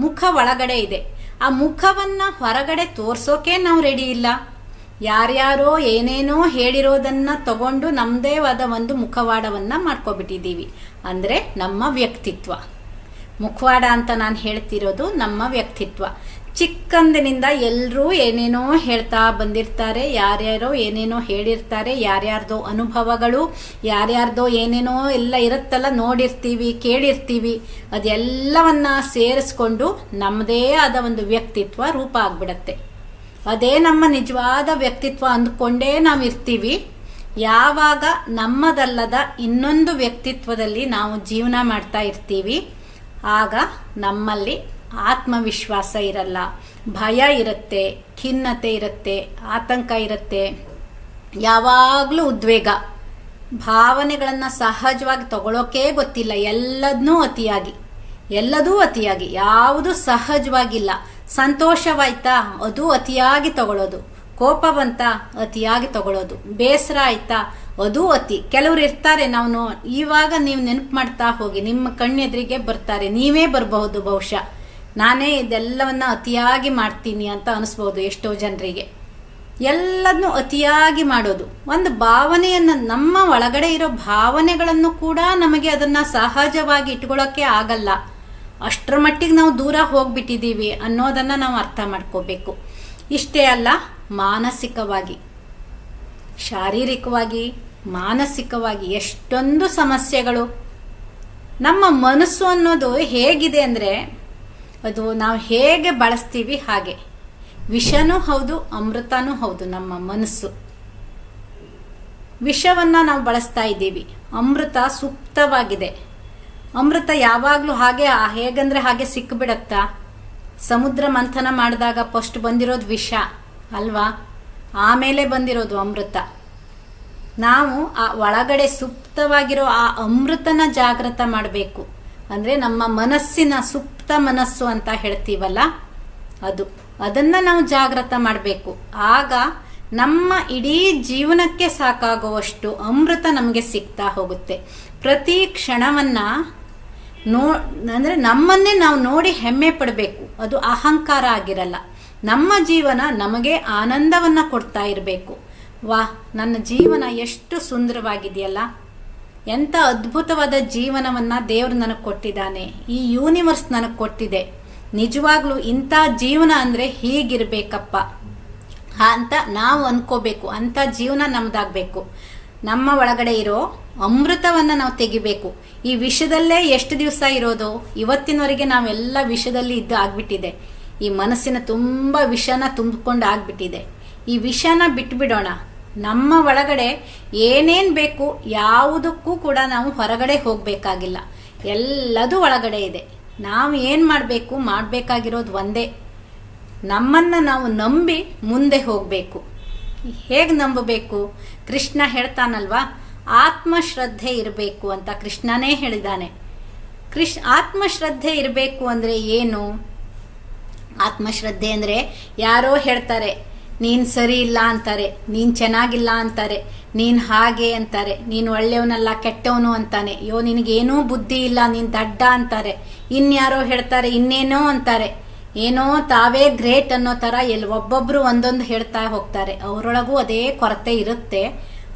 ಮುಖ ಒಳಗಡೆ ಇದೆ. ಆ ಮುಖವನ್ನು ಹೊರಗಡೆ ತೋರಿಸೋಕೆ ನಾವು ರೆಡಿ ಇಲ್ಲ. ಯಾರ್ಯಾರೋ ಏನೇನೋ ಹೇಳಿರೋದನ್ನ ತಗೊಂಡು ನಮ್ಮದೇ ಆದ ಒಂದು ಮುಖವಾಡವನ್ನು ಮಾಡ್ಕೊಬಿಟ್ಟಿದ್ದೀವಿ. ಅಂದರೆ ನಮ್ಮ ವ್ಯಕ್ತಿತ್ವ. ಮುಖವಾಡ ಅಂತ ನಾನು ಹೇಳ್ತಿರೋದು ನಮ್ಮ ವ್ಯಕ್ತಿತ್ವ. ಚಿಕ್ಕಂದಿನಿಂದ ಎಲ್ಲರೂ ಏನೇನೋ ಹೇಳ್ತಾ ಬಂದಿರ್ತಾರೆ, ಯಾರ್ಯಾರೋ ಏನೇನೋ ಹೇಳಿರ್ತಾರೆ, ಯಾರ್ಯಾರ್ದೋ ಅನುಭವಗಳು, ಯಾರ್ಯಾರ್ದೋ ಏನೇನೋ ಎಲ್ಲ ಇರುತ್ತಲ್ಲ ನೋಡಿರ್ತೀವಿ, ಕೇಳಿರ್ತೀವಿ, ಅದೆಲ್ಲವನ್ನ ಸೇರಿಸ್ಕೊಂಡು ನಮ್ಮದೇ ಆದ ಒಂದು ವ್ಯಕ್ತಿತ್ವ ರೂಪ ಆಗ್ಬಿಡತ್ತೆ. ಅದೇ ನಮ್ಮ ನಿಜವಾದ ವ್ಯಕ್ತಿತ್ವ ಅಂದ್ಕೊಂಡೇ ನಾವು ಇರ್ತೀವಿ ಯಾವಾಗ ನಮ್ಮದಲ್ಲದ ಇನ್ನೊಂದು ವ್ಯಕ್ತಿತ್ವದಲ್ಲಿ ನಾವು ಜೀವನ ಮಾಡ್ತಾ ಇರ್ತೀವಿ, ಆಗ ನಮ್ಮಲ್ಲಿ ಆತ್ಮವಿಶ್ವಾಸ ಇರಲ್ಲ. ಭಯ ಇರುತ್ತೆ, ಖಿನ್ನತೆ ಇರುತ್ತೆ, ಆತಂಕ ಇರುತ್ತೆ. ಯಾವಾಗಲೂ ಉದ್ವೇಗ. ಭಾವನೆಗಳನ್ನು ಸಹಜವಾಗಿ ತಗೊಳ್ಳೋಕೆ ಗೊತ್ತಿಲ್ಲ ಎಲ್ಲದನ್ನೂ ಅತಿಯಾಗಿ. ಎಲ್ಲದೂ ಅತಿಯಾಗಿ, ಯಾವುದು ಸಹಜವಾಗಿಲ್ಲ. ಸಂತೋಷವಾಯ್ತಾ? ಅದು ಅತಿಯಾಗಿ ತಗೊಳ್ಳೋದು. ಕೋಪ ಬಂತ ಅತಿಯಾಗಿ ತಗೊಳ್ಳೋದು. ಬೇಸರ ಆಯ್ತಾ? ಅದು ಅತಿ. ಕೆಲವರು ಇರ್ತಾರೆ ನಾವು ಇವಾಗ ನೀವು ನೆನಪು ಮಾಡ್ತಾ ಹೋಗಿ, ನಿಮ್ಮ ಕಣ್ಣೆದುರಿಗೆ ಬರ್ತಾರೆ. ನೀವೇ ಬರಬಹುದು ಬಹುಶಃ. ನಾನೇ ಇದೆಲ್ಲವನ್ನ ಅತಿಯಾಗಿ ಮಾಡ್ತೀನಿ ಅಂತ ಅನಿಸ್ಬೋದು ಎಷ್ಟೋ ಜನರಿಗೆ. ಎಲ್ಲದನ್ನು ಅತಿಯಾಗಿ ಮಾಡೋದು. ಒಂದು ಭಾವನೆಯನ್ನು ನಮ್ಮ ಒಳಗಡೆ ಇರೋ ಭಾವನೆಗಳನ್ನು ಕೂಡ ನಮಗೆ ಅದನ್ನು ಸಹಜವಾಗಿ ಇಟ್ಕೊಳ್ಳೋಕ್ಕೆ ಆಗಲ್ಲ. ಅಷ್ಟರ ಮಟ್ಟಿಗೆ ನಾವು ದೂರ ಹೋಗ್ಬಿಟ್ಟಿದ್ದೀವಿ ಅನ್ನೋದನ್ನು ನಾವು ಅರ್ಥ ಮಾಡ್ಕೋಬೇಕು. ಇಷ್ಟೇ ಅಲ್ಲ, ಮಾನಸಿಕವಾಗಿ, ಶಾರೀರಿಕವಾಗಿ, ಮಾನಸಿಕವಾಗಿ ಎಷ್ಟೊಂದು ಸಮಸ್ಯೆಗಳು ನಮ್ಮ ಮನಸ್ಸು ಅನ್ನೋದು ಹೇಗಿದೆ ಅಂದರೆ ಅದು ನಾವು ಹೇಗೆ ಬಳಸ್ತೀವಿ ಹಾಗೆ. ವಿಷನೂ ಹೌದು, ಅಮೃತನೂ ಹೌದು ನಮ್ಮ ಮನಸ್ಸು. ವಿಷವನ್ನು ನಾವು ಬಳಸ್ತಾ ಇದ್ದೀವಿ. ಅಮೃತ ಸುಪ್ತವಾಗಿದೆ ಅಮೃತ ಯಾವಾಗಲೂ ಹಾಗೆ ಹೇಗಂದ್ರೆ ಹಾಗೆ ಸಿಕ್ಕಿಬಿಡತ್ತಾ ಸಮುದ್ರ ಮಂಥನ ಮಾಡಿದಾಗ ಫಸ್ಟ್ ಬಂದಿರೋದು ವಿಷ, ಅಲ್ವಾ? ಆಮೇಲೆ ಬಂದಿರೋದು ಅಮೃತ. ನಾವು ಆ ಒಳಗಡೆ ಸುಪ್ತವಾಗಿರೋ ಆ ಅಮೃತನ ಜಾಗೃತ ಮಾಡಬೇಕು. ಅಂದರೆ ನಮ್ಮ ಮನಸ್ಸಿನ ಸುಪ್ತ ಮನಸ್ಸು ಅಂತ ಹೇಳ್ತೀವಲ್ಲ, ಅದು. ಅದನ್ನು ನಾವು ಜಾಗೃತ ಮಾಡಬೇಕು. ಆಗ ನಮ್ಮ ಇಡೀ ಜೀವನಕ್ಕೆ ಸಾಕಾಗುವಷ್ಟು ಅಮೃತ ನಮಗೆ ಸಿಗ್ತಾ ಹೋಗುತ್ತೆ. ಪ್ರತಿ ಕ್ಷಣವನ್ನು ನೋ, ಅಂದರೆ ನಮ್ಮನ್ನೇ ನಾವು ನೋಡಿ ಹೆಮ್ಮೆ ಪಡಬೇಕು. ಅದು ಅಹಂಕಾರ ಆಗಿರಲ್ಲ. ನಮ್ಮ ಜೀವನ ನಮಗೆ ಆನಂದವನ್ನು ಕೊಡ್ತಾ ಇರಬೇಕು. ವಾ, ನನ್ನ ಜೀವನ ಎಷ್ಟು ಸುಂದರವಾಗಿದೆಯಲ್ಲ. ಎಂಥ ಅದ್ಭುತವಾದ ಜೀವನವನ್ನು ದೇವರು ನನಗೆ ಕೊಟ್ಟಿದ್ದಾನೆ. ಈ ಯೂನಿವರ್ಸ್ ನನಗೆ ಕೊಟ್ಟಿದೆ. ನಿಜವಾಗ್ಲೂ ಇಂಥ ಜೀವನ ಅಂದರೆ ಹೀಗಿರಬೇಕಪ್ಪ. ಅಂತ ನಾವು ಅನ್ಕೋಬೇಕು. ಅಂಥ ಜೀವನ ನಮ್ದಾಗಬೇಕು. ನಮ್ಮ ಒಳಗಡೆ ಇರೋ ಅಮೃತವನ್ನು ನಾವು ತೆಗಿಬೇಕು. ಈ ವಿಷದಲ್ಲೇ ಎಷ್ಟು ದಿವಸ ಇರೋದು? ಇವತ್ತಿನವರೆಗೆ ನಾವೆಲ್ಲ ವಿಷದಲ್ಲಿ ಇದ್ದು ಆಗ್ಬಿಟ್ಟಿದೆ. ಈ ಮನಸ್ಸಿನ ತುಂಬ ವಿಷನ ತುಂಬಿಕೊಂಡು ಆಗ್ಬಿಟ್ಟಿದೆ. ಈ ವಿಷನ ಬಿಟ್ಬಿಡೋಣ. ನಮ್ಮ ಒಳಗಡೆ ಏನೇನು ಬೇಕು ಯಾವುದಕ್ಕೂ ಕೂಡ ನಾವು ಹೊರಗಡೆ ಹೋಗಬೇಕಾಗಿಲ್ಲ. ಎಲ್ಲದೂ ಒಳಗಡೆ ಇದೆ. ನಾವು ಏನು ಮಾಡಬೇಕು? ಮಾಡಬೇಕಾಗಿರೋದು ಒಂದೇ. ನಮ್ಮನ್ನು ನಾವು ನಂಬಿ ಮುಂದೆ ಹೋಗಬೇಕು. ಹೇಗೆ ನಂಬಬೇಕು? ಕೃಷ್ಣ ಹೇಳ್ತಾನಲ್ವಾ, ಆತ್ಮಶ್ರದ್ಧೆ ಇರಬೇಕು ಅಂತ ಕೃಷ್ಣನೇ ಹೇಳಿದಾನೆ. ಕೃಷ್, ಆತ್ಮಶ್ರದ್ಧೆ ಇರಬೇಕು ಅಂದರೆ ಏನು? ಆತ್ಮಶ್ರದ್ಧೆ ಅಂದರೆ ಯಾರೋ ಹೇಳ್ತಾರೆ, ನೀನು ಸರಿ ಇಲ್ಲ ಅಂತಾರೆ, ನೀನು ಚೆನ್ನಾಗಿಲ್ಲ ಅಂತಾರೆ, ನೀನು ಹಾಗೆ ಅಂತಾರೆ, ನೀನು ಒಳ್ಳೆಯವನಲ್ಲ, ಕೆಟ್ಟವನು ಅಂತಾನೆ. ಅಯ್ಯೋ, ನಿನಗೇನೂ ಬುದ್ಧಿ ಇಲ್ಲ, ನೀನು ದಡ್ಡ ಅಂತಾರೆ. ಇನ್ಯಾರೋ ಹೇಳ್ತಾರೆ, ಇನ್ನೇನೋ ಅಂತಾರೆ. ಏನೋ ತಾವೇ ಗ್ರೇಟ್ ಅನ್ನೋ ಥರ ಎಲ್ಲಿ ಒಬ್ಬೊಬ್ರು ಒಂದೊಂದು ಹೇಳ್ತಾ ಹೋಗ್ತಾರೆ. ಅವರೊಳಗೂ ಅದೇ ಕೊರತೆ ಇರುತ್ತೆ.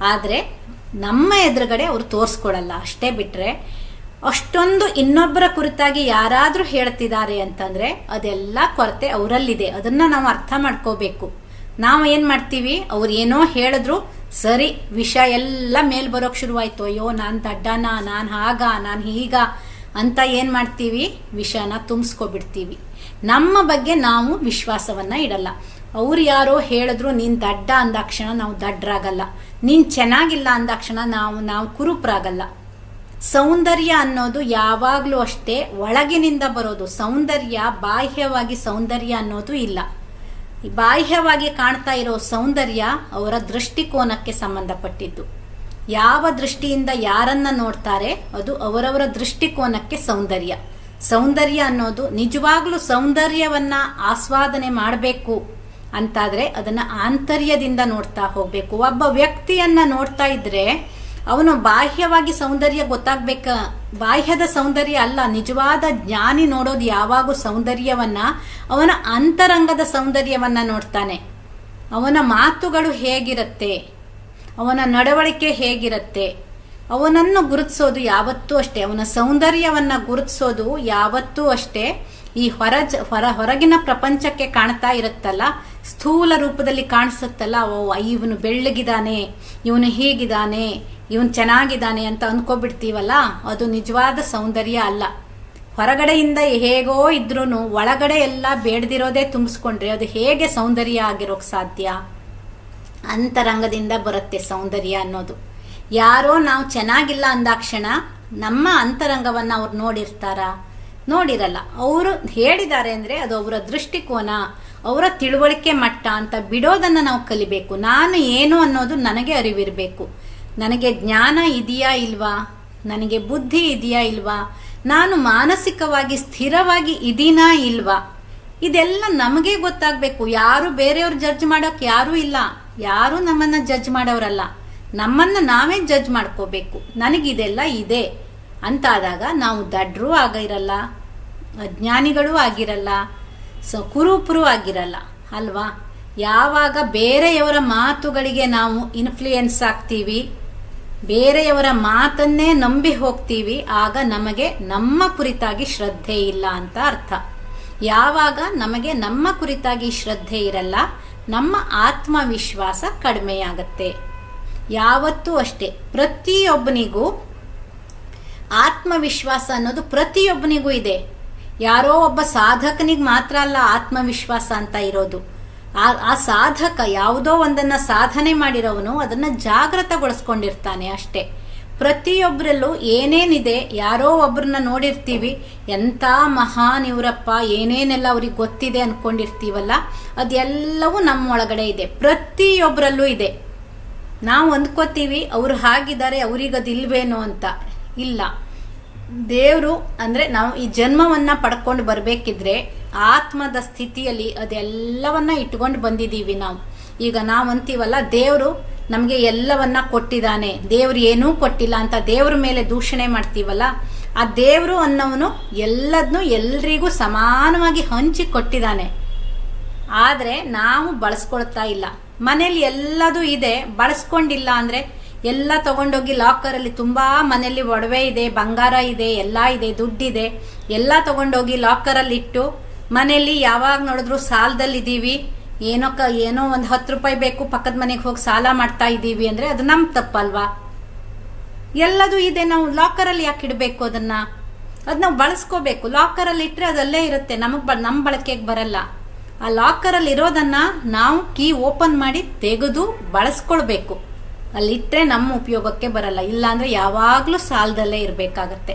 ಆದರೆ ನಮ್ಮ ಎದುರುಗಡೆ ಅವರು ತೋರಿಸ್ಕೊಡಲ್ಲ. ಅಷ್ಟೇ ಬಿಟ್ಟರೆ ಅಷ್ಟೊಂದು ಇನ್ನೊಬ್ಬರ ಕುರಿತಾಗಿ ಯಾರಾದರೂ ಹೇಳ್ತಿದ್ದಾರೆ ಅಂತಂದರೆ ಅದೆಲ್ಲ ಕೊರತೆ ಅವರಲ್ಲಿದೆ. ಅದನ್ನು ನಾವು ಅರ್ಥ ಮಾಡ್ಕೋಬೇಕು. ನಾವು ಏನು ಮಾಡ್ತೀವಿ? ಅವ್ರು ಏನೋ ಹೇಳಿದ್ರು ಸರಿ, ವಿಷ ಎಲ್ಲ ಮೇಲ್ ಬರೋಕೆ ಶುರುವಾಯಿತು. ಅಯ್ಯೋ, ನಾನು ದಡ್ಡನ, ನಾನು ಹಾಗ, ನಾನು ಹೀಗ ಅಂತ ಏನು ಮಾಡ್ತೀವಿ? ವಿಷನ ತುಂಬಿಸ್ಕೊಬಿಡ್ತೀವಿ. ನಮ್ಮ ಬಗ್ಗೆ ನಾವು ವಿಶ್ವಾಸವನ್ನು ಇಡಲ್ಲ. ಅವ್ರು ಯಾರೋ ಹೇಳಿದ್ರು, ನೀನು ದಡ್ಡ ಅಂದಾಕ್ಷಣ ನಾವು ದಡ್ಡರಾಗಲ್ಲ ನೀನು ಚೆನ್ನಾಗಿಲ್ಲ ಅಂದಾಕ್ಷಣ ನಾವು ನಾವು ಕುರುಪ್ರಾಗಲ್ಲ. ಸೌಂದರ್ಯ ಅನ್ನೋದು ಯಾವಾಗಲೂ ಅಷ್ಟೇ ಒಳಗಿನಿಂದ ಬರೋದು. ಸೌಂದರ್ಯ, ಬಾಹ್ಯವಾಗಿ ಸೌಂದರ್ಯ ಅನ್ನೋದು ಇಲ್ಲ. ಬಾಹ್ಯವಾಗಿ ಕಾಣ್ತಾ ಇರೋ ಸೌಂದರ್ಯ ಅವರ ದೃಷ್ಟಿಕೋನಕ್ಕೆ ಸಂಬಂಧಪಟ್ಟಿದ್ದು. ಯಾವ ದೃಷ್ಟಿಯಿಂದ ಯಾರನ್ನ ನೋಡ್ತಾರೆ, ಅದು ಅವರವರ ದೃಷ್ಟಿಕೋನಕ್ಕೆ ಸೌಂದರ್ಯ. ಸೌಂದರ್ಯ ಅನ್ನೋದು ನಿಜವಾಗ್ಲೂ ಸೌಂದರ್ಯವನ್ನ ಆಸ್ವಾದನೆ ಮಾಡಬೇಕು ಅಂತಾದ್ರೆ ಅದನ್ನ ಆಂತರ್ಯದಿಂದ ನೋಡ್ತಾ ಹೋಗ್ಬೇಕು. ಒಬ್ಬ ವ್ಯಕ್ತಿಯನ್ನ ನೋಡ್ತಾ ಇದ್ರೆ ಅವನು ಬಾಹ್ಯವಾಗಿ ಸೌಂದರ್ಯ ಗೊತ್ತಾಗ್ಬೇಕ. ಬಾಹ್ಯದ ಸೌಂದರ್ಯ ಅಲ್ಲ, ನಿಜವಾದ ಜ್ಞಾನಿ ನೋಡೋದು ಯಾವಾಗೂ ಸೌಂದರ್ಯವನ್ನ, ಅವನ ಅಂತರಂಗದ ಸೌಂದರ್ಯವನ್ನ ನೋಡ್ತಾನೆ. ಅವನ ಮಾತುಗಳು ಹೇಗಿರುತ್ತೆ? ಅವನ ನಡವಳಿಕೆ ಹೇಗಿರುತ್ತೆ? ಅವನನ್ನು ಗುರುತಿಸೋದು ಯಾವತ್ತೂ ಅಷ್ಟೇ, ಅವನ ಸೌಂದರ್ಯವನ್ನ ಗುರುತಿಸೋದು ಯಾವತ್ತೂ ಅಷ್ಟೇ. ಈ ಹೊರ ಹೊರ, ಹೊರಗಿನ ಪ್ರಪಂಚಕ್ಕೆ ಕಾಣ್ತಾ ಇರುತ್ತಲ್ಲ, ಸ್ಥೂಲ ರೂಪದಲ್ಲಿ ಕಾಣಿಸುತ್ತಲ್ಲ, ಓ, ಇವನು ಬೆಳ್ಳಗಿದ್ದಾನೆ ಇವನು ಹೀಗಿದ್ದಾನೆ ಇವನು ಚೆನ್ನಾಗಿದ್ದಾನೆ ಅಂತ ಅಂದ್ಕೊಬಿಡ್ತೀವಲ್ಲ ಅದು ನಿಜವಾದ ಸೌಂದರ್ಯ ಅಲ್ಲ. ಹೊರಗಡೆಯಿಂದ ಹೇಗೋ ಇದ್ರೂ ಒಳಗಡೆ ಎಲ್ಲ ಬೇಡದಿರೋದೇ ತುಂಬಿಸ್ಕೊಂಡ್ರೆ ಅದು ಹೇಗೆ ಸೌಂದರ್ಯ ಆಗಿರೋಕೆ ಸಾಧ್ಯ? ಅಂತರಂಗದಿಂದ ಬರುತ್ತೆ ಸೌಂದರ್ಯ ಅನ್ನೋದು. ಯಾರೋ ನಾವು ಚೆನ್ನಾಗಿಲ್ಲ ಅಂದಾಕ್ಷಣ ನಮ್ಮ ಅಂತರಂಗವನ್ನು ಅವ್ರು ನೋಡಿರ್ತಾರ? ನೋಡಿರಲ್ಲ. ಅವರು ಹೇಳಿದ್ದಾರೆ ಅಂದರೆ ಅದು ಅವರ ದೃಷ್ಟಿಕೋನ, ಅವರ ತಿಳುವಳಿಕೆ ಮಟ್ಟ ಅಂತ ಬಿಡೋದನ್ನು ನಾವು ಕಲಿಬೇಕು. ನಾನು ಏನು ಅನ್ನೋದು ನನಗೆ ಅರಿವಿರಬೇಕು. ನನಗೆ ಜ್ಞಾನ ಇದೆಯಾ ಇಲ್ವಾ? ನನಗೆ ಬುದ್ಧಿ ಇದೆಯಾ ಇಲ್ವಾ? ನಾನು ಮಾನಸಿಕವಾಗಿ ಸ್ಥಿರವಾಗಿ ಇದೀನಾ ಇಲ್ವಾ? ಇದೆಲ್ಲ ನಮಗೆ ಗೊತ್ತಾಗಬೇಕು. ಯಾರು ಬೇರೆಯವ್ರು ಜಡ್ಜ್ ಮಾಡೋಕೆ ಯಾರೂ ಇಲ್ಲ. ಯಾರೂ ನಮ್ಮನ್ನು ಜಡ್ಜ್ ಮಾಡೋರಲ್ಲ. ನಮ್ಮನ್ನ ನಾವೇ ಜಡ್ಜ್ ಮಾಡ್ಕೋಬೇಕು. ನನಗಿದೆಲ್ಲ ಇದೆ. ಅಂತಾದಾಗ ನಾವು ದಡ್ರು ಆಗಿರಲ್ಲ, ಅಜ್ಞಾನಿಗಳೂ ಆಗಿರಲ್ಲ ಸೊ ಆಗಿರಲ್ಲ, ಅಲ್ವಾ? ಯಾವಾಗ ಬೇರೆಯವರ ಮಾತುಗಳಿಗೆ ನಾವು ಇನ್ಫ್ಲೂಯೆನ್ಸ್ ಆಗ್ತೀವಿ, ಬೇರೆಯವರ ಮಾತನ್ನೇ ನಂಬಿ ಹೋಗ್ತೀವಿ, ಆಗ ನಮಗೆ ನಮ್ಮ ಕುರಿತಾಗಿ ಶ್ರದ್ಧೆ ಇಲ್ಲ ಅಂತ ಅರ್ಥ. ಯಾವಾಗ ನಮಗೆ ನಮ್ಮ ಕುರಿತಾಗಿ ಶ್ರದ್ಧೆ ಇರಲ್ಲ, ನಮ್ಮ ಆತ್ಮವಿಶ್ವಾಸ ಕಡಿಮೆಯಾಗತ್ತೆ. ಯಾವತ್ತೂ ಅಷ್ಟೇ. ಪ್ರತಿಯೊಬ್ಬನಿಗೂ ಆತ್ಮವಿಶ್ವಾಸ ಅನ್ನೋದು ಪ್ರತಿಯೊಬ್ಬನಿಗೂ ಇದೆ. ಯಾರೋ ಒಬ್ಬ ಸಾಧಕನಿಗೆ ಮಾತ್ರ ಅಲ್ಲ ಆತ್ಮವಿಶ್ವಾಸ ಅಂತ ಇರೋದು. ಆ ಆ ಸಾಧಕ ಯಾವುದೋ ಒಂದನ್ನ ಸಾಧನೆ ಮಾಡಿರೋವನು ಅದನ್ನ ಜಾಗೃತಗೊಳಿಸ್ಕೊಂಡಿರ್ತಾನೆ ಅಷ್ಟೇ. ಪ್ರತಿಯೊಬ್ಬರಲ್ಲೂ ಏನೇನಿದೆ ಯಾರೋ ಒಬ್ಬರನ್ನ ನೋಡಿರ್ತೀವಿ, ಎಂಥ ಮಹಾನ್ ಇವರಪ್ಪ, ಏನೇನೆಲ್ಲ ಅವ್ರಿಗೆ ಗೊತ್ತಿದೆ ಅಂದ್ಕೊಂಡಿರ್ತೀವಲ್ಲ ಅದೆಲ್ಲವೂ ನಮ್ಮೊಳಗಡೆ ಇದೆ. ಪ್ರತಿಯೊಬ್ಬರಲ್ಲೂ ಇದೆ. ನಾವು ಅಂದ್ಕೋತೀವಿ ಅವ್ರು ಹಾಗಿದ್ದಾರೆ ಅವ್ರಿಗದಿಲ್ವೇನೋ ಅಂತ. ಇಲ್ಲ. ದೇವರು ಅಂದರೆ ನಾವು ಈ ಜನ್ಮವನ್ನು ಪಡ್ಕೊಂಡು ಬರಬೇಕಿದ್ರೆ ಆತ್ಮದ ಸ್ಥಿತಿಯಲ್ಲಿ ಅದೆಲ್ಲವನ್ನ ಇಟ್ಕೊಂಡು ಬಂದಿದ್ದೀವಿ ನಾವು. ಈಗ ನಾವು ಅಂತೀವಲ್ಲ, ದೇವರು ನಮಗೆ ಎಲ್ಲವನ್ನ ಕೊಟ್ಟಿದ್ದಾನೆ ದೇವ್ರು ಏನೂ ಕೊಟ್ಟಿಲ್ಲ ಅಂತ ದೇವ್ರ ಮೇಲೆ ದೂಷಣೆ ಮಾಡ್ತೀವಲ್ಲ, ಆ ದೇವರು ಅನ್ನೋನು ಎಲ್ಲದನ್ನೂ ಎಲ್ರಿಗೂ ಸಮಾನವಾಗಿ ಹಂಚಿ ಕೊಟ್ಟಿದ್ದಾನೆ ಆದರೆ ನಾವು ಬಳಸ್ಕೊಳ್ತಾ ಇಲ್ಲ. ಮನೇಲಿ ಎಲ್ಲದೂ ಇದೆ, ಬಳಸ್ಕೊಂಡಿಲ್ಲ ಅಂದರೆ ಎಲ್ಲ ತಗೊಂಡೋಗಿ ಲಾಕರಲ್ಲಿ ತುಂಬ ಮನೆಯಲ್ಲಿ ಒಡವೆ ಇದೆ, ಬಂಗಾರ ಇದೆ, ಎಲ್ಲ ಇದೆ, ದುಡ್ಡಿದೆ. ಎಲ್ಲ ತಗೊಂಡೋಗಿ ಲಾಕರಲ್ಲಿ ಇಟ್ಟು ಮನೆಯಲ್ಲಿ ಯಾವಾಗ ನೋಡಿದ್ರು ಸಾಲದಲ್ಲಿದ್ದೀವಿ ಏನೋ ಕ, ಏನೋ ಒಂದು ಹತ್ತು ರೂಪಾಯಿ ಬೇಕು, ಪಕ್ಕದ ಮನೆಗೆ ಹೋಗಿ ಸಾಲ ಮಾಡ್ತಾ ಇದ್ದೀವಿ ಅಂದರೆ ಅದು ನಮ್ಮ ತಪ್ಪಲ್ವಾ? ಎಲ್ಲದೂ ಇದೆ, ನಾವು ಲಾಕರಲ್ಲಿ ಯಾಕೆ ಇಡಬೇಕು ಅದನ್ನ? ಅದು ನಾವು ಬಳಸ್ಕೋಬೇಕು. ಲಾಕರಲ್ಲಿ ಇಟ್ಟರೆ ಅದಲ್ಲೇ ಇರುತ್ತೆ. ನಮಗೆ ಬ ನಮ್ಮ ಬಳಕೆಗೆ ಬರಲ್ಲ. ಆ ಲಾಕರಲ್ಲಿ ಇರೋದನ್ನ ನಾವು ಕೀ ಓಪನ್ ಮಾಡಿ ತೆಗೆದು ಬಳಸ್ಕೊಳ್ಬೇಕು. ಅಲ್ಲಿಟ್ಟರೆ ನಮ್ಮ ಉಪಯೋಗಕ್ಕೆ ಬರಲ್ಲ. ಇಲ್ಲಾಂದ್ರೆ ಯಾವಾಗಲೂ ಸಾಲದಲ್ಲೇ ಇರಬೇಕಾಗತ್ತೆ.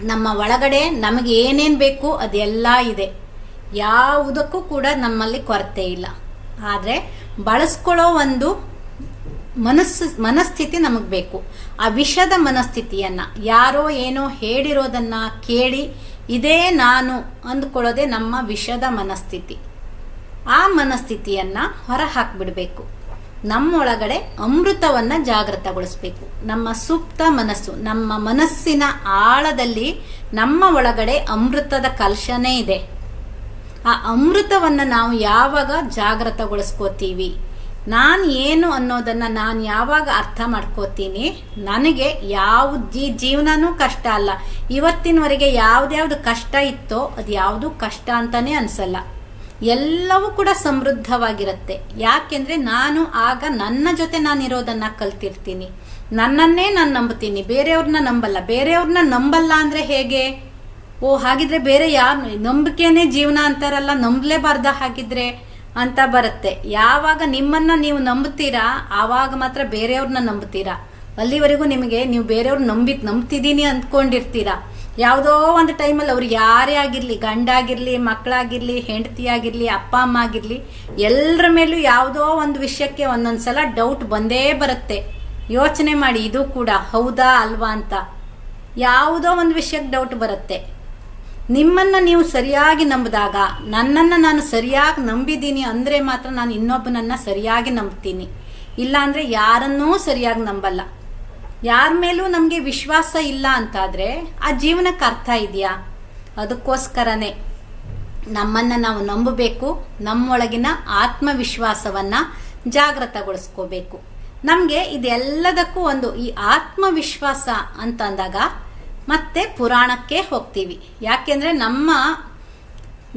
ನಮ್ಮ ಒಳಗಡೆ ನಮಗೆ ಏನೇನು ಬೇಕು ಅದೆಲ್ಲ ಇದೆ. ಯಾವುದಕ್ಕೂ ಕೂಡ ನಮ್ಮಲ್ಲಿ ಕೊರತೆ ಇಲ್ಲ. ಆದರೆ ಬಳಸ್ಕೊಳ್ಳೋ ಒಂದು ಮನಸ್ಸು, ಮನಸ್ಥಿತಿ ನಮಗೆ ಬೇಕು. ಆ ವಿಷದ ಮನಸ್ಥಿತಿಯನ್ನ, ಯಾರೋ ಏನೋ ಹೇಳಿರೋದನ್ನು ಕೇಳಿ ಇದೇ ನಾನು ಅಂದ್ಕೊಳ್ಳೋದೇ ನಮ್ಮ ವಿಷದ ಮನಸ್ಥಿತಿ. ಆ ಮನಸ್ಥಿತಿಯನ್ನ ಹೊರ ಹಾಕ್ಬಿಡ್ಬೇಕು ನಮ್ಮೊಳಗಡೆ ಅಮೃತವನ್ನ ಜಾಗೃತಗೊಳಿಸ್ಬೇಕು. ನಮ್ಮ ಸುಪ್ತ ಮನಸ್ಸು, ನಮ್ಮ ಮನಸ್ಸಿನ ಆಳದಲ್ಲಿ ನಮ್ಮ ಒಳಗಡೆ ಅಮೃತದ ಕಲ್ಶನೇ ಇದೆ. ಆ ಅಮೃತವನ್ನ ನಾವು ಯಾವಾಗ ಜಾಗೃತಗೊಳಿಸ್ಕೋತೀವಿ? ನಾನು ಏನು ಅನ್ನೋದನ್ನ ನಾನು ಯಾವಾಗ ಅರ್ಥ ಮಾಡ್ಕೋತೀನಿ? ನನಗೆ ಯಾವ ಜೀ ಕಷ್ಟ ಅಲ್ಲ. ಇವತ್ತಿನವರೆಗೆ ಯಾವ್ದ್ಯಾವ್ದು ಕಷ್ಟ ಇತ್ತೋ ಅದು ಯಾವುದು ಕಷ್ಟ ಅಂತಾನೆ ಅನ್ಸಲ್ಲ. ಎಲ್ಲವೂ ಕೂಡ ಸಮೃದ್ಧವಾಗಿರುತ್ತೆ. ಯಾಕೆಂದ್ರೆ ನಾನು ಆಗ ನನ್ನ ಜೊತೆ ನಾನು ಇರೋದನ್ನ ಕಲ್ತಿರ್ತೀನಿ. ನನ್ನನ್ನೇ ನಾನು ನಂಬ್ತೀನಿ ಬೇರೆಯವ್ರನ್ನ ನಂಬಲ್ಲ. ಬೇರೆಯವ್ರನ್ನ ನಂಬಲ್ಲ ಅಂದ್ರೆ ಹೇಗೆ? ಓ, ಹಾಗಿದ್ರೆ ಬೇರೆ ಯಾರು ನಂಬಿಕೆನೇ ಜೀವನ ಅಂತಾರಲ್ಲ. ನಂಬಲೇಬಾರ್ದ ಹಾಗಿದ್ರೆ? ಅಂತ ಬರುತ್ತೆ. ಯಾವಾಗ ನಿಮ್ಮನ್ನ ನೀವು ನಂಬುತ್ತೀರಾ, ಆವಾಗ ಮಾತ್ರ ಬೇರೆಯವ್ರನ್ನ ನಂಬುತ್ತೀರಾ? ಅಲ್ಲಿವರೆಗೂ ನಿಮಗೆ ನೀವು ಬೇರೆಯವ್ರು ನಂಬಿ ನಂಬ್ತಿದ್ದೀನಿ ಅಂದ್ಕೊಂಡಿರ್ತೀರಾ? ಯಾವುದೋ ಒಂದು ಟೈಮಲ್ಲಿ ಅವ್ರು ಯಾರೇ ಆಗಿರಲಿ, ಗಂಡಾಗಿರಲಿ, ಮಕ್ಕಳಾಗಿರಲಿ ಹೆಂಡತಿ ಆಗಿರಲಿ ಅಪ್ಪ, ಅಮ್ಮ ಆಗಿರಲಿ ಎಲ್ಲರ ಮೇಲೂ ಯಾವುದೋ ಒಂದು ವಿಷಯಕ್ಕೆ ಒಂದೊಂದು ಸಲ ಡೌಟ್ ಬಂದೇ ಬರುತ್ತೆ. ಯೋಚನೆ ಮಾಡಿ, ಇದು ಕೂಡ ಹೌದಾ, ಅಲ್ವಾ? ಅಂತ. ಯಾವುದೋ ಒಂದು ವಿಷಯಕ್ಕೆ ಡೌಟ್ ಬರುತ್ತೆ. ನಿಮ್ಮನ್ನು ನೀವು ಸರಿಯಾಗಿ ನಂಬಿದಾಗ, ನನ್ನನ್ನು ನಾನು ಸರಿಯಾಗಿ ನಂಬಿದ್ದೀನಿ ಅಂದರೆ ಮಾತ್ರ ನಾನು ಇನ್ನೊಬ್ಬನನ್ನು ಸರಿಯಾಗಿ ನಂಬ್ತೀನಿ. ಇಲ್ಲಾಂದರೆ ಯಾರನ್ನೂ ಸರಿಯಾಗಿ ನಂಬಲ್ಲ. ಯಾರ ಮೇಲೂ ನಮಗೆ ವಿಶ್ವಾಸ ಇಲ್ಲ ಅಂತಾದರೆ ಆ ಜೀವನಕ್ಕೆ ಅರ್ಥ ಇದೆಯಾ? ಅದಕ್ಕೋಸ್ಕರನೇ ನಮ್ಮನ್ನು ನಾವು ನಂಬಬೇಕು, ನಮ್ಮೊಳಗಿನ ಆತ್ಮವಿಶ್ವಾಸವನ್ನು ಜಾಗೃತಗೊಳಿಸ್ಕೋಬೇಕು ನಮಗೆ ಇದೆಲ್ಲದಕ್ಕೂ ಒಂದು ಈ ಆತ್ಮವಿಶ್ವಾಸ ಅಂತ ಅಂದಾಗ ಮತ್ತೆ ಪುರಾಣಕ್ಕೆ ಹೋಗ್ತೀವಿ. ಯಾಕೆಂದರೆ ನಮ್ಮ,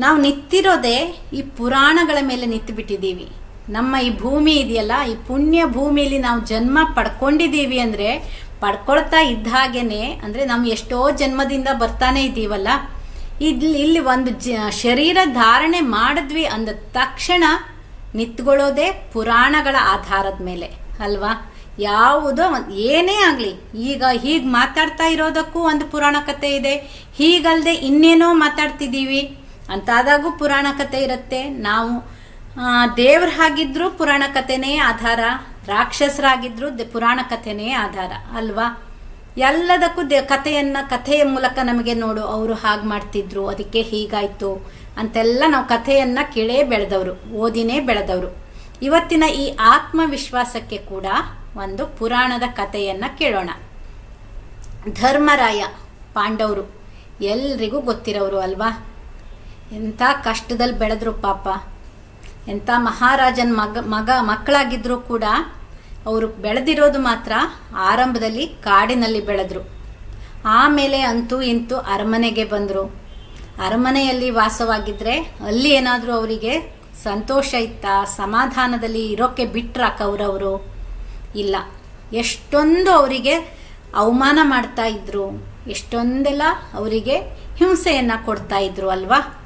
ನಾವು ನಿಂತಿರೋದೇ ಈ ಪುರಾಣಗಳ ಮೇಲೆ ನಿಂತು ಬಿಟ್ಟಿದ್ದೀವಿ ನಮ್ಮ ಈ ಭೂಮಿ ಇದೆಯಲ್ಲ, ಈ ಪುಣ್ಯ ಭೂಮಿಯಲ್ಲಿ ನಾವು ಜನ್ಮ ಪಡ್ಕೊಂಡಿದ್ದೀವಿ ಅಂದರೆ, ಪಡ್ಕೊಳ್ತಾ ಇದ್ದ ಹಾಗೇನೆ, ಅಂದರೆ ನಾವು ಎಷ್ಟೋ ಜನ್ಮದಿಂದ ಬರ್ತಾನೆ ಇದ್ದೀವಲ್ಲ ಇಲ್ಲಿ ಇಲ್ಲಿ ಒಂದು ಜ, ಶರೀರ ಧಾರಣೆ ಮಾಡಿದ್ವಿ ಅಂದ ತಕ್ಷಣ ನಿಂತ್ಕೊಳ್ಳೋದೇ ಪುರಾಣಗಳ ಆಧಾರದ ಮೇಲೆ, ಅಲ್ವಾ? ಯಾವುದೋ ಏನೇ ಆಗಲಿ, ಈಗ ಹೀಗೆ ಮಾತಾಡ್ತಾ ಇರೋದಕ್ಕೂ ಒಂದು ಪುರಾಣ ಕಥೆ ಇದೆ. ಹೀಗಲ್ಲದೆ ಇನ್ನೇನೋ ಮಾತಾಡ್ತಿದ್ದೀವಿ. ಅಂತಾದಾಗೂ ಪುರಾಣ ಕಥೆ ಇರುತ್ತೆ. ನಾವು ದೇವ್ರ ಹಾಗಿದ್ರು ಪುರಾಣ ಕಥೆನೇ ಆಧಾರ. ರಾಕ್ಷಸರಾಗಿದ್ರು ಪುರಾಣ ಕಥೆನೇ ಆಧಾರ, ಅಲ್ವಾ? ಎಲ್ಲದಕ್ಕೂ ದೇ ಕಥೆಯನ್ನ, ಕಥೆಯ ಮೂಲಕ ನಮಗೆ ನೋಡು, ಅವರು ಹಾಗೆ ಮಾಡ್ತಿದ್ರು, ಅದಕ್ಕೆ ಹೀಗಾಯ್ತು ಅಂತೆಲ್ಲ ನಾವು ಕಥೆಯನ್ನ ಕೇಳೇ ಬೆಳೆದವರು, ಓದಿನೇ ಬೆಳೆದವರು. ಇವತ್ತಿನ ಈ ಆತ್ಮವಿಶ್ವಾಸಕ್ಕೆ ಕೂಡ ಒಂದು ಪುರಾಣದ ಕಥೆಯನ್ನ ಕೇಳೋಣ. ಧರ್ಮರಾಯ ಪಾಂಡವರು. ಎಲ್ರಿಗೂ ಗೊತ್ತಿರೋರು ಅಲ್ವಾ? ಎಂಥ ಕಷ್ಟದಲ್ಲಿ ಬೆಳೆದ್ರು ಪಾಪ. ಎಂಥ ಮಹಾರಾಜನ ಮಗ ಮಗ ಮಕ್ಕಳಾಗಿದ್ದರೂ ಕೂಡ ಅವರು ಬೆಳೆದಿರೋದು ಮಾತ್ರ ಆರಂಭದಲ್ಲಿ ಕಾಡಿನಲ್ಲಿ ಬೆಳೆದ್ರು. ಆಮೇಲೆ ಅಂತೂ ಇಂತೂ ಅರಮನೆಗೆ ಬಂದರು. ಅರಮನೆಯಲ್ಲಿ ವಾಸವಾಗಿದ್ದರೆ ಅಲ್ಲಿ ಏನಾದರೂ ಅವರಿಗೆ ಸಂತೋಷ ಇತ್ತಾ, ಸಮಾಧಾನದಲ್ಲಿ ಇರೋಕ್ಕೆ ಬಿಟ್ರ ಕೌರವರು ಇಲ್ಲ. ಎಷ್ಟೊಂದು ಅವರಿಗೆ ಅವಮಾನ ಮಾಡ್ತಾ ಇದ್ರು, ಎಷ್ಟೊಂದೆಲ್ಲ ಅವರಿಗೆ ಹಿಂಸೆಯನ್ನು ಕೊಡ್ತಾ ಇದ್ರು ಅಲ್ವಾ?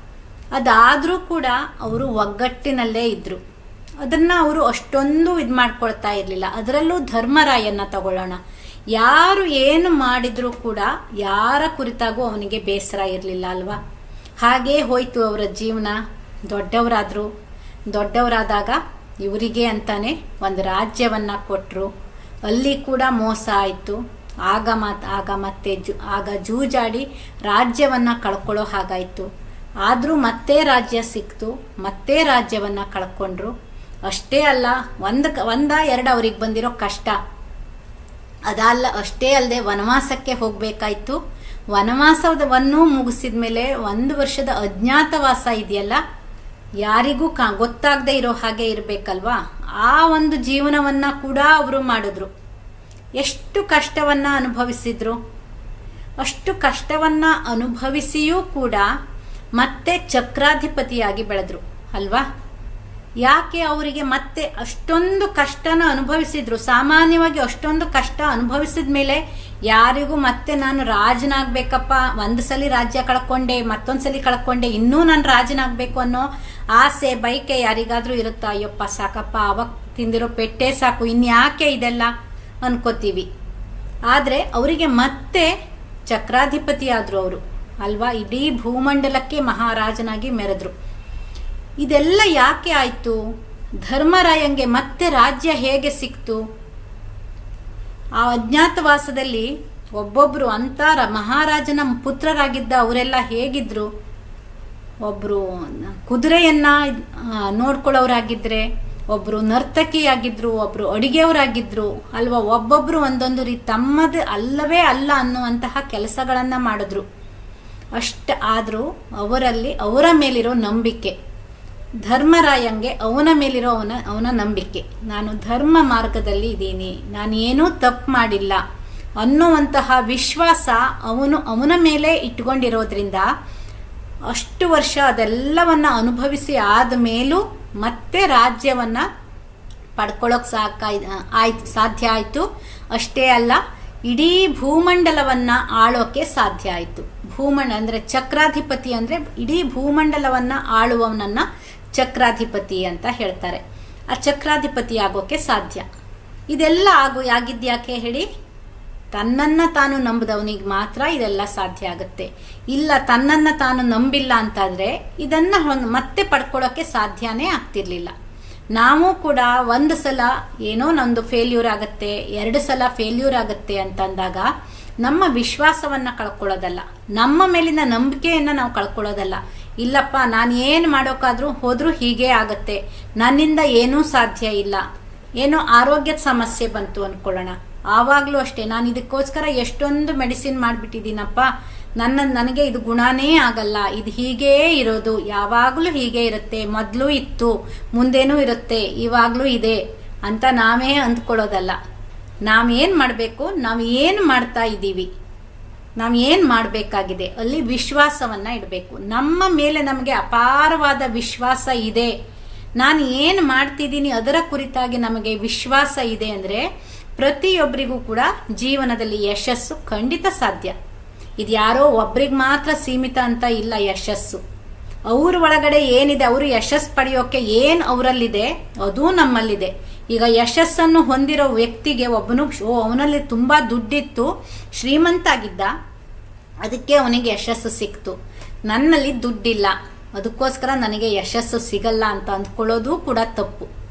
ಅದಾದರೂ ಕೂಡ ಅವರು ಒಗ್ಗಟ್ಟಿನಲ್ಲೇ ಇದ್ರು. ಅದನ್ನು ಅವರು ಅಷ್ಟೊಂದು ಇದು ಮಾಡ್ಕೊಳ್ತಾ ಇರಲಿಲ್ಲ. ಅದರಲ್ಲೂ ಧರ್ಮರಾಯನ್ನ ತಗೊಳ್ಳೋಣ. ಯಾರು ಏನು ಮಾಡಿದರೂ ಕೂಡ ಯಾರ ಕುರಿತಾಗೂ ಅವನಿಗೆ ಬೇಸರ ಇರಲಿಲ್ಲ ಅಲ್ವಾ? ಹಾಗೇ ಹೋಯ್ತು ಅವರ ಜೀವನ. ದೊಡ್ಡವರಾದರು. ದೊಡ್ಡವರಾದಾಗ ಇವರಿಗೆ ಅಂತಾನೆ ಒಂದು ರಾಜ್ಯವನ್ನು ಕೊಟ್ಟರು ಅಲ್ಲಿ ಕೂಡ ಮೋಸ ಆಯಿತು. ಆಗ ಮತ್, ಆಗ ಮತ್ತೆ ಜು, ಆಗ ಜೂಜಾಡಿ ರಾಜ್ಯವನ್ನು ಕಳ್ಕೊಳ್ಳೋ ಹಾಗಾಯಿತು. ಆದರೂ ಮತ್ತೆ ರಾಜ್ಯ ಸಿಕ್ತು, ಮತ್ತೆ ರಾಜ್ಯವನ್ನು ಕಳ್ಕೊಂಡ್ರು. ಅಷ್ಟೇ ಅಲ್ಲ, ಒಂದು ಒಂದ ಎರಡು ಅವ್ರಿಗೆ ಬಂದಿರೋ ಕಷ್ಟ. ಅದಲ್ಲ, ಅಷ್ಟೇ ಅಲ್ಲದೆ ವನವಾಸಕ್ಕೆ ಹೋಗಬೇಕಾಯ್ತು. ವನವಾಸವನ್ನು ಮುಗಿಸಿದ ಮೇಲೆ ಒಂದು ವರ್ಷದ ಅಜ್ಞಾತವಾಸ ಇದೆಯಲ್ಲ ಯಾರಿಗೂ ಕಾ ಗೊತ್ತಾಗದೆ ಇರೋ ಹಾಗೆ ಇರಬೇಕಲ್ವಾ? ಆ ಒಂದು ಜೀವನವನ್ನು ಕೂಡ ಅವರು ಮಾಡಿದ್ರು. ಎಷ್ಟು ಕಷ್ಟವನ್ನು ಅನುಭವಿಸಿದ್ರು? ಅಷ್ಟು ಕಷ್ಟವನ್ನು ಅನುಭವಿಸಿಯೂ ಕೂಡ ಮತ್ತೆ ಚಕ್ರಾಧಿಪತಿಯಾಗಿ ಬೆಳೆದ್ರು, ಅಲ್ವಾ? ಯಾಕೆ ಅವರಿಗೆ ಮತ್ತೆ ಅಷ್ಟೊಂದು ಕಷ್ಟನ ಅನುಭವಿಸಿದ್ರು? ಸಾಮಾನ್ಯವಾಗಿ ಅಷ್ಟೊಂದು ಕಷ್ಟ ಅನುಭವಿಸಿದ ಮೇಲೆ ಯಾರಿಗೂ ಮತ್ತೆ ನಾನು ರಾಜನಾಗಬೇಕಪ್ಪ, ಒಂದು ಸಲ ರಾಜ್ಯ ಕಳ್ಕೊಂಡೆ ಮತ್ತೊಂದು ಸಲ ಕಳ್ಕೊಂಡೆ, ಇನ್ನೂ ನಾನು ರಾಜನಾಗಬೇಕು ಅನ್ನೋ ಆಸೆ ಬೈಕೆ ಯಾರಿಗಾದ್ರೂ ಇರುತ್ತಾ? ಅಯ್ಯಪ್ಪ, ಸಾಕಪ್ಪ ಅವಾಗ ತಿಂದಿರೋ ಪೆಟ್ಟೆ ಸಾಕು, ಇನ್ಯಾಕೆ ಇದೆಲ್ಲ ಅನ್ಕೋತೀವಿ. ಆದರೆ ಅವರಿಗೆ ಮತ್ತೆ ಚಕ್ರಾಧಿಪತಿ ಆದರು ಅವರು. ಅಲ್ವಾ? ಇಡೀ ಭೂಮಂಡಲಕ್ಕೆ ಮಹಾರಾಜನಾಗಿ ಮೆರೆದ್ರು. ಇದೆಲ್ಲ ಯಾಕೆ ಆಯಿತು? ಧರ್ಮರಾಯಂಗೆ ಮತ್ತೆ ರಾಜ್ಯ ಹೇಗೆ ಸಿಕ್ತು? ಆ ಅಜ್ಞಾತವಾಸದಲ್ಲಿ ಒಬ್ಬೊಬ್ಬರು ಅಂತಾರ, ಮಹಾರಾಜನ ಪುತ್ರರಾಗಿದ್ದ ಅವರೆಲ್ಲ ಹೇಗಿದ್ರು? ಒಬ್ಬರು ಕುದುರೆಯನ್ನ ನೋಡ್ಕೊಳ್ಳೋರಾಗಿದ್ರೆ ಒಬ್ಬರು ನರ್ತಕಿಯಾಗಿದ್ರು ಒಬ್ಬರು ಅಡಿಗೆಯವರಾಗಿದ್ರು, ಅಲ್ವಾ? ಒಬ್ಬೊಬ್ಬರು ಒಂದೊಂದು ರೀತಿ ತಮ್ಮದು ಅಲ್ಲವೇ ಅಲ್ಲ ಅನ್ನುವಂತಹ ಕೆಲಸಗಳನ್ನು ಮಾಡಿದ್ರು. ಅಷ್ಟ ಆದರೂ ಅವರಲ್ಲಿ ಅವರ ಮೇಲಿರೋ ನಂಬಿಕೆ. ಧರ್ಮರಾಯಂಗೆ ಅವನ ಮೇಲಿರೋ ಅವನ ಅವನ ನಂಬಿಕೆ. ನಾನು ಧರ್ಮ ಮಾರ್ಗದಲ್ಲಿ ಇದ್ದೀನಿ. ನಾನು ಏನೂ ತಪ್ಪು ಮಾಡಿಲ್ಲ. ಅನ್ನುವಂತಹ ವಿಶ್ವಾಸ ಅವನು ಅವನ ಮೇಲೆ ಇಟ್ಕೊಂಡಿರೋದ್ರಿಂದ ಅಷ್ಟು ವರ್ಷ ಅದೆಲ್ಲವನ್ನ ಅನುಭವಿಸಿ ಆದ ಮೇಲೂ ಮತ್ತೆ ರಾಜ್ಯವನ್ನ ಪಡ್ಕೊಳ್ಳೋಕೆ ಸಾಕಾಯ್ ಆಯ್ತು, ಸಾಧ್ಯ ಆಯಿತು. ಅಷ್ಟೇ ಅಲ್ಲ, ಇಡೀ ಭೂಮಂಡಲವನ್ನ ಆಳೋಕೆ ಸಾಧ್ಯ ಆಯಿತು. ಭೂಮಂಡ ಅಂದರೆ ಚಕ್ರಾಧಿಪತಿ ಅಂದರೆ ಇಡೀ ಭೂಮಂಡಲವನ್ನ ಆಳುವವನನ್ನ ಚಕ್ರಾಧಿಪತಿ ಅಂತ ಹೇಳ್ತಾರೆ. ಆ ಚಕ್ರಾಧಿಪತಿ ಆಗೋಕೆ ಸಾಧ್ಯ. ಇದೆಲ್ಲ ಆಗು ಆಗಿದ್ಯಾಕೆ ಹೇಳಿ ತನ್ನನ್ನು ತಾನು ನಂಬದವನಿಗೆ ಮಾತ್ರ ಇದೆಲ್ಲ ಸಾಧ್ಯ ಆಗುತ್ತೆ. ಇಲ್ಲ, ತನ್ನನ್ನು ತಾನು ನಂಬಿಲ್ಲ ಅಂತಾದರೆ ಇದನ್ನು ಮತ್ತೆ ಪಡ್ಕೊಳ್ಳೋಕ್ಕೆ ಸಾಧ್ಯನೇ ಆಗ್ತಿರ್ಲಿಲ್ಲ. ನಾವು ಕೂಡ ಒಂದು ಸಲ ಏನೋ ನಂದು ಫೇಲ್ಯೂರ್ ಆಗುತ್ತೆ, ಎರಡು ಸಲ ಫೇಲ್ಯೂರ್ ಆಗುತ್ತೆ ಅಂತಂದಾಗ ನಮ್ಮ ವಿಶ್ವಾಸವನ್ನು ಕಳ್ಕೊಳ್ಳೋದಲ್ಲ. ನಮ್ಮ ಮೇಲಿನ ನಂಬಿಕೆಯನ್ನು ನಾವು ಕಳ್ಕೊಳ್ಳೋದಲ್ಲ. ಇಲ್ಲಪ್ಪ, ನಾನು ಏನು ಮಾಡೋಕ್ಕಾದರೂ ಹೋದರೂ ಹೀಗೆ ಆಗುತ್ತೆ. ನನ್ನಿಂದ ಏನೂ ಸಾಧ್ಯ ಇಲ್ಲ. ಏನೋ ಆರೋಗ್ಯದ ಸಮಸ್ಯೆ ಬಂತು ಅಂದ್ಕೊಳ್ಳೋಣ ಆವಾಗಲೂ ಅಷ್ಟೇ, ನಾನು ಇದಕ್ಕೋಸ್ಕರ ಎಷ್ಟೊಂದು ಮೆಡಿಸಿನ್ ಮಾಡಿಬಿಟ್ಟಿದ್ದೀನಪ್ಪ. ನನ್ನ, ನನಗೆ ಇದು ಗುಣನೇ ಆಗಲ್ಲ. ಇದು ಹೀಗೇ ಇರೋದು. ಯಾವಾಗಲೂ ಹೀಗೆ ಇರುತ್ತೆ. ಮೊದಲು ಇತ್ತು, ಮುಂದೇನೂ ಇರುತ್ತೆ. ಇವಾಗಲೂ ಇದೆ ಅಂತ ನಾವೇ ಅಂದ್ಕೊಳ್ಳೋದಲ್ಲ. ನಾವೇನು ಮಾಡಬೇಕು? ನಾವು ಏನು ಮಾಡ್ತಾ ಇದ್ದೀವಿ? ನಾವು ಏನು ಮಾಡಬೇಕಾಗಿದೆ? ಅಲ್ಲಿ ವಿಶ್ವಾಸವನ್ನು ಇಡಬೇಕು. ನಮ್ಮ ಮೇಲೆ ನಮಗೆ ಅಪಾರವಾದ ವಿಶ್ವಾಸ ಇದೆ. ನಾನು ಏನು ಮಾಡ್ತಿದ್ದೀನಿ ಅದರ ಕುರಿತಾಗಿ ನಮಗೆ ವಿಶ್ವಾಸ ಇದೆ ಅಂದರೆ ಪ್ರತಿಯೊಬ್ಬರಿಗೂ ಕೂಡ ಜೀವನದಲ್ಲಿ ಯಶಸ್ಸು ಖಂಡಿತ ಸಾಧ್ಯ. ಇದು ಯಾರೋ ಒಬ್ರಿಗೆ ಮಾತ್ರ ಸೀಮಿತ ಅಂತ ಇಲ್ಲ ಯಶಸ್ಸು. ಅವ್ರ ಒಳಗಡೆ ಏನಿದೆ, ಅವರು ಯಶಸ್ಸು ಪಡೆಯೋಕೆ ಏನು ಅವರಲ್ಲಿದೆ, ಅದೂ ನಮ್ಮಲ್ಲಿದೆ. ಈಗ ಯಶಸ್ಸನ್ನು ಹೊಂದಿರೋ ವ್ಯಕ್ತಿಗೆ ಒಬ್ಬನು ಓ, ಅವನಲ್ಲಿ ತುಂಬ ದುಡ್ಡಿತ್ತು, ಶ್ರೀಮಂತ ಆಗಿದ್ದ ಅದಕ್ಕೆ ಅವನಿಗೆ ಯಶಸ್ಸು ಸಿಕ್ತು. ನನ್ನಲ್ಲಿ ದುಡ್ಡಿಲ್ಲ. ಅದಕ್ಕೋಸ್ಕರ ನನಗೆ ಯಶಸ್ಸು ಸಿಗಲ್ಲ ಅಂತ ಅಂದ್ಕೊಳ್ಳೋದು ಕೂಡ ತಪ್ಪು.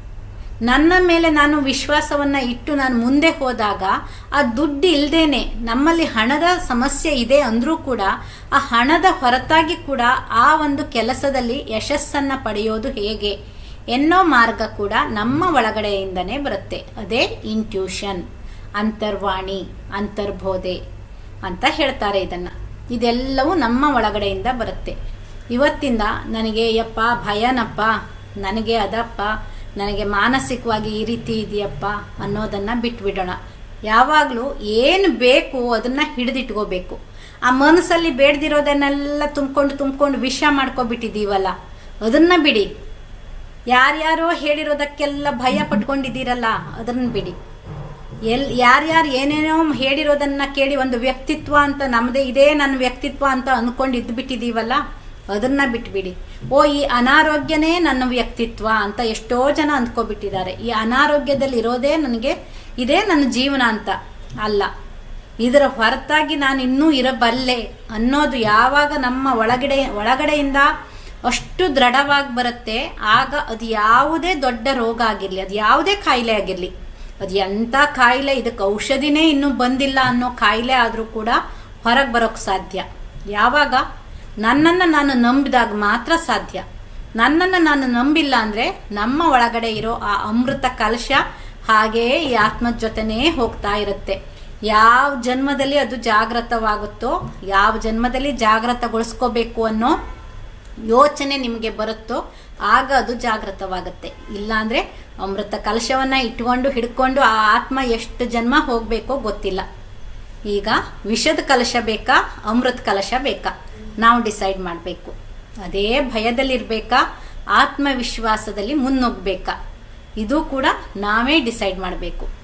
ನನ್ನ ಮೇಲೆ ನಾನು ವಿಶ್ವಾಸವನ್ನ ಇಟ್ಟು ನಾನು ಮುಂದೆ ಹೋದಾಗ ಆ ದುಡ್ಡು ಇಲ್ದೇನೆ, ನಮ್ಮಲ್ಲಿ ಹಣದ ಸಮಸ್ಯೆ ಇದೆ ಅಂದ್ರೂ ಕೂಡ ಆ ಹಣದ ಹೊರತಾಗಿ ಕೂಡ ಆ ಒಂದು ಕೆಲಸದಲ್ಲಿ ಯಶಸ್ಸನ್ನ ಪಡೆಯೋದು ಹೇಗೆ ಎನ್ನೋ ಮಾರ್ಗ ಕೂಡ ನಮ್ಮ ಒಳಗಡೆಯಿಂದನೇ ಬರುತ್ತೆ. ಅದೇ ಇಂಟ್ಯೂಷನ್ ಅಂತರ್ವಾಣಿ, ಅಂತರ್ಬೋಧೆ. ಅಂತ ಹೇಳ್ತಾರೆ ಇದನ್ನ. ಇದೆಲ್ಲವೂ ನಮ್ಮ ಒಳಗಡೆಯಿಂದ ಬರುತ್ತೆ. ಇವತ್ತಿಂದ ನನಗೆ, ಯಪ್ಪ, ಭಯನಪ್ಪ, ನನಗೆ ಅದಪ್ಪ, ನನಗೆ ಮಾನಸಿಕವಾಗಿ ಈ ರೀತಿ ಇದೆಯಪ್ಪ ಅನ್ನೋದನ್ನು ಬಿಟ್ಬಿಡೋಣ. ಯಾವಾಗಲೂ ಏನು ಬೇಕು ಅದನ್ನು ಹಿಡಿದಿಟ್ಕೋಬೇಕು. ಆ ಮನಸ್ಸಲ್ಲಿ ಬೇಡ್ದಿರೋದನ್ನೆಲ್ಲ ತುಂಬ್ಕೊಂಡು ತುಂಬ್ಕೊಂಡು ವಿಷ ಮಾಡ್ಕೊಬಿಟ್ಟಿದ್ದೀವಲ್ಲ, ಅದನ್ನು ಬಿಡಿ. ಯಾರ್ಯಾರೋ ಹೇಳಿರೋದಕ್ಕೆಲ್ಲ ಭಯ ಪಟ್ಕೊಂಡಿದ್ದೀರಲ್ಲ, ಅದನ್ನು ಬಿಡಿ. ಎಲ್ ಯಾರ್ಯಾರು ಏನೇನೋ ಹೇಳಿರೋದನ್ನ ಕೇಳಿ ಒಂದು ವ್ಯಕ್ತಿತ್ವ ಅಂತ ನಮ್ಮದೇ ಇದೇ ನನ್ನ ವ್ಯಕ್ತಿತ್ವ ಅಂತ ಅಂದ್ಕೊಂಡು ಇದ್ಬಿಟ್ಟಿದ್ದೀವಲ್ಲ ಅದನ್ನ ಬಿಟ್ಬಿಡಿ. ಓ, ಈ ಅನಾರೋಗ್ಯನೇ ನನ್ನ ವ್ಯಕ್ತಿತ್ವ ಅಂತ ಎಷ್ಟೋ ಜನ ಅಂದ್ಕೊಬಿಟ್ಟಿದ್ದಾರೆ. ಈ ಅನಾರೋಗ್ಯದಲ್ಲಿ ಇರೋದೇ ನನಗೆ ಇದೇ ನನ್ನ ಜೀವನ ಅಂತ ಅಲ್ಲ. ಇದರ ಹೊರತಾಗಿ ನಾನು ಇನ್ನೂ ಇರಬಲ್ಲೆ ಅನ್ನೋದು ಯಾವಾಗ ನಮ್ಮ ಒಳಗಡೆ, ಒಳಗಡೆಯಿಂದ ಅಷ್ಟು ದೃಢವಾಗಿ ಬರುತ್ತೆ, ಆಗ ಅದು ಯಾವುದೇ ದೊಡ್ಡ ರೋಗ ಆಗಿರಲಿ, ಅದು ಯಾವುದೇ ಕಾಯಿಲೆ ಆಗಿರಲಿ. ಅದು ಎಂಥ ಕಾಯಿಲೆ, ಇದಕ್ಕೆ ಔಷಧಿನೇ ಇನ್ನೂ ಬಂದಿಲ್ಲ ಅನ್ನೋ ಕಾಯಿಲೆ ಆದರೂ ಕೂಡ ಹೊರಗೆ ಬರೋಕ್ಕೆ ಸಾಧ್ಯ. ಯಾವಾಗ? ನನ್ನನ್ನು ನಾನು ನಂಬಿದಾಗ ಮಾತ್ರ ಸಾಧ್ಯ. ನನ್ನನ್ನು ನಾನು ನಂಬಿಲ್ಲ ಅಂದರೆ ನಮ್ಮ ಒಳಗಡೆ ಇರೋ ಆ ಅಮೃತ ಕಲಶ ಹಾಗೇ ಈ ಆತ್ಮದ ಜೊತೆನೇ ಹೋಗ್ತಾ ಇರುತ್ತೆ. ಯಾವ ಜನ್ಮದಲ್ಲಿ ಅದು ಜಾಗೃತವಾಗುತ್ತೋ ಯಾವ ಜನ್ಮದಲ್ಲಿ ಜಾಗೃತಗೊಳಿಸ್ಕೋಬೇಕು ಅನ್ನೋ ಯೋಚನೆ ನಿಮಗೆ ಬರುತ್ತೋ ಆಗ ಅದು ಜಾಗೃತವಾಗುತ್ತೆ. ಇಲ್ಲಾಂದರೆ ಅಮೃತ ಕಲಶವನ್ನು ಇಟ್ಕೊಂಡು ಹಿಡ್ಕೊಂಡು ಆ ಆತ್ಮ ಎಷ್ಟು ಜನ್ಮ ಹೋಗಬೇಕೋ ಗೊತ್ತಿಲ್ಲ. ಈಗ ವಿಷದ ಕಲಶ ಬೇಕಾ, ಅಮೃತ ಕಲಶ ಬೇಕಾ? ನಾವು ಡಿಸೈಡ್ ಮಾಡಬೇಕು. ಅದೇ ಭಯದಲ್ಲಿರಬೇಕಾ, ಆತ್ಮವಿಶ್ವಾಸದಲ್ಲಿ ಮುನ್ನುಗ್ಬೇಕಾ? ಇದು ಕೂಡ ನಾವೇ ಡಿಸೈಡ್ ಮಾಡಬೇಕು.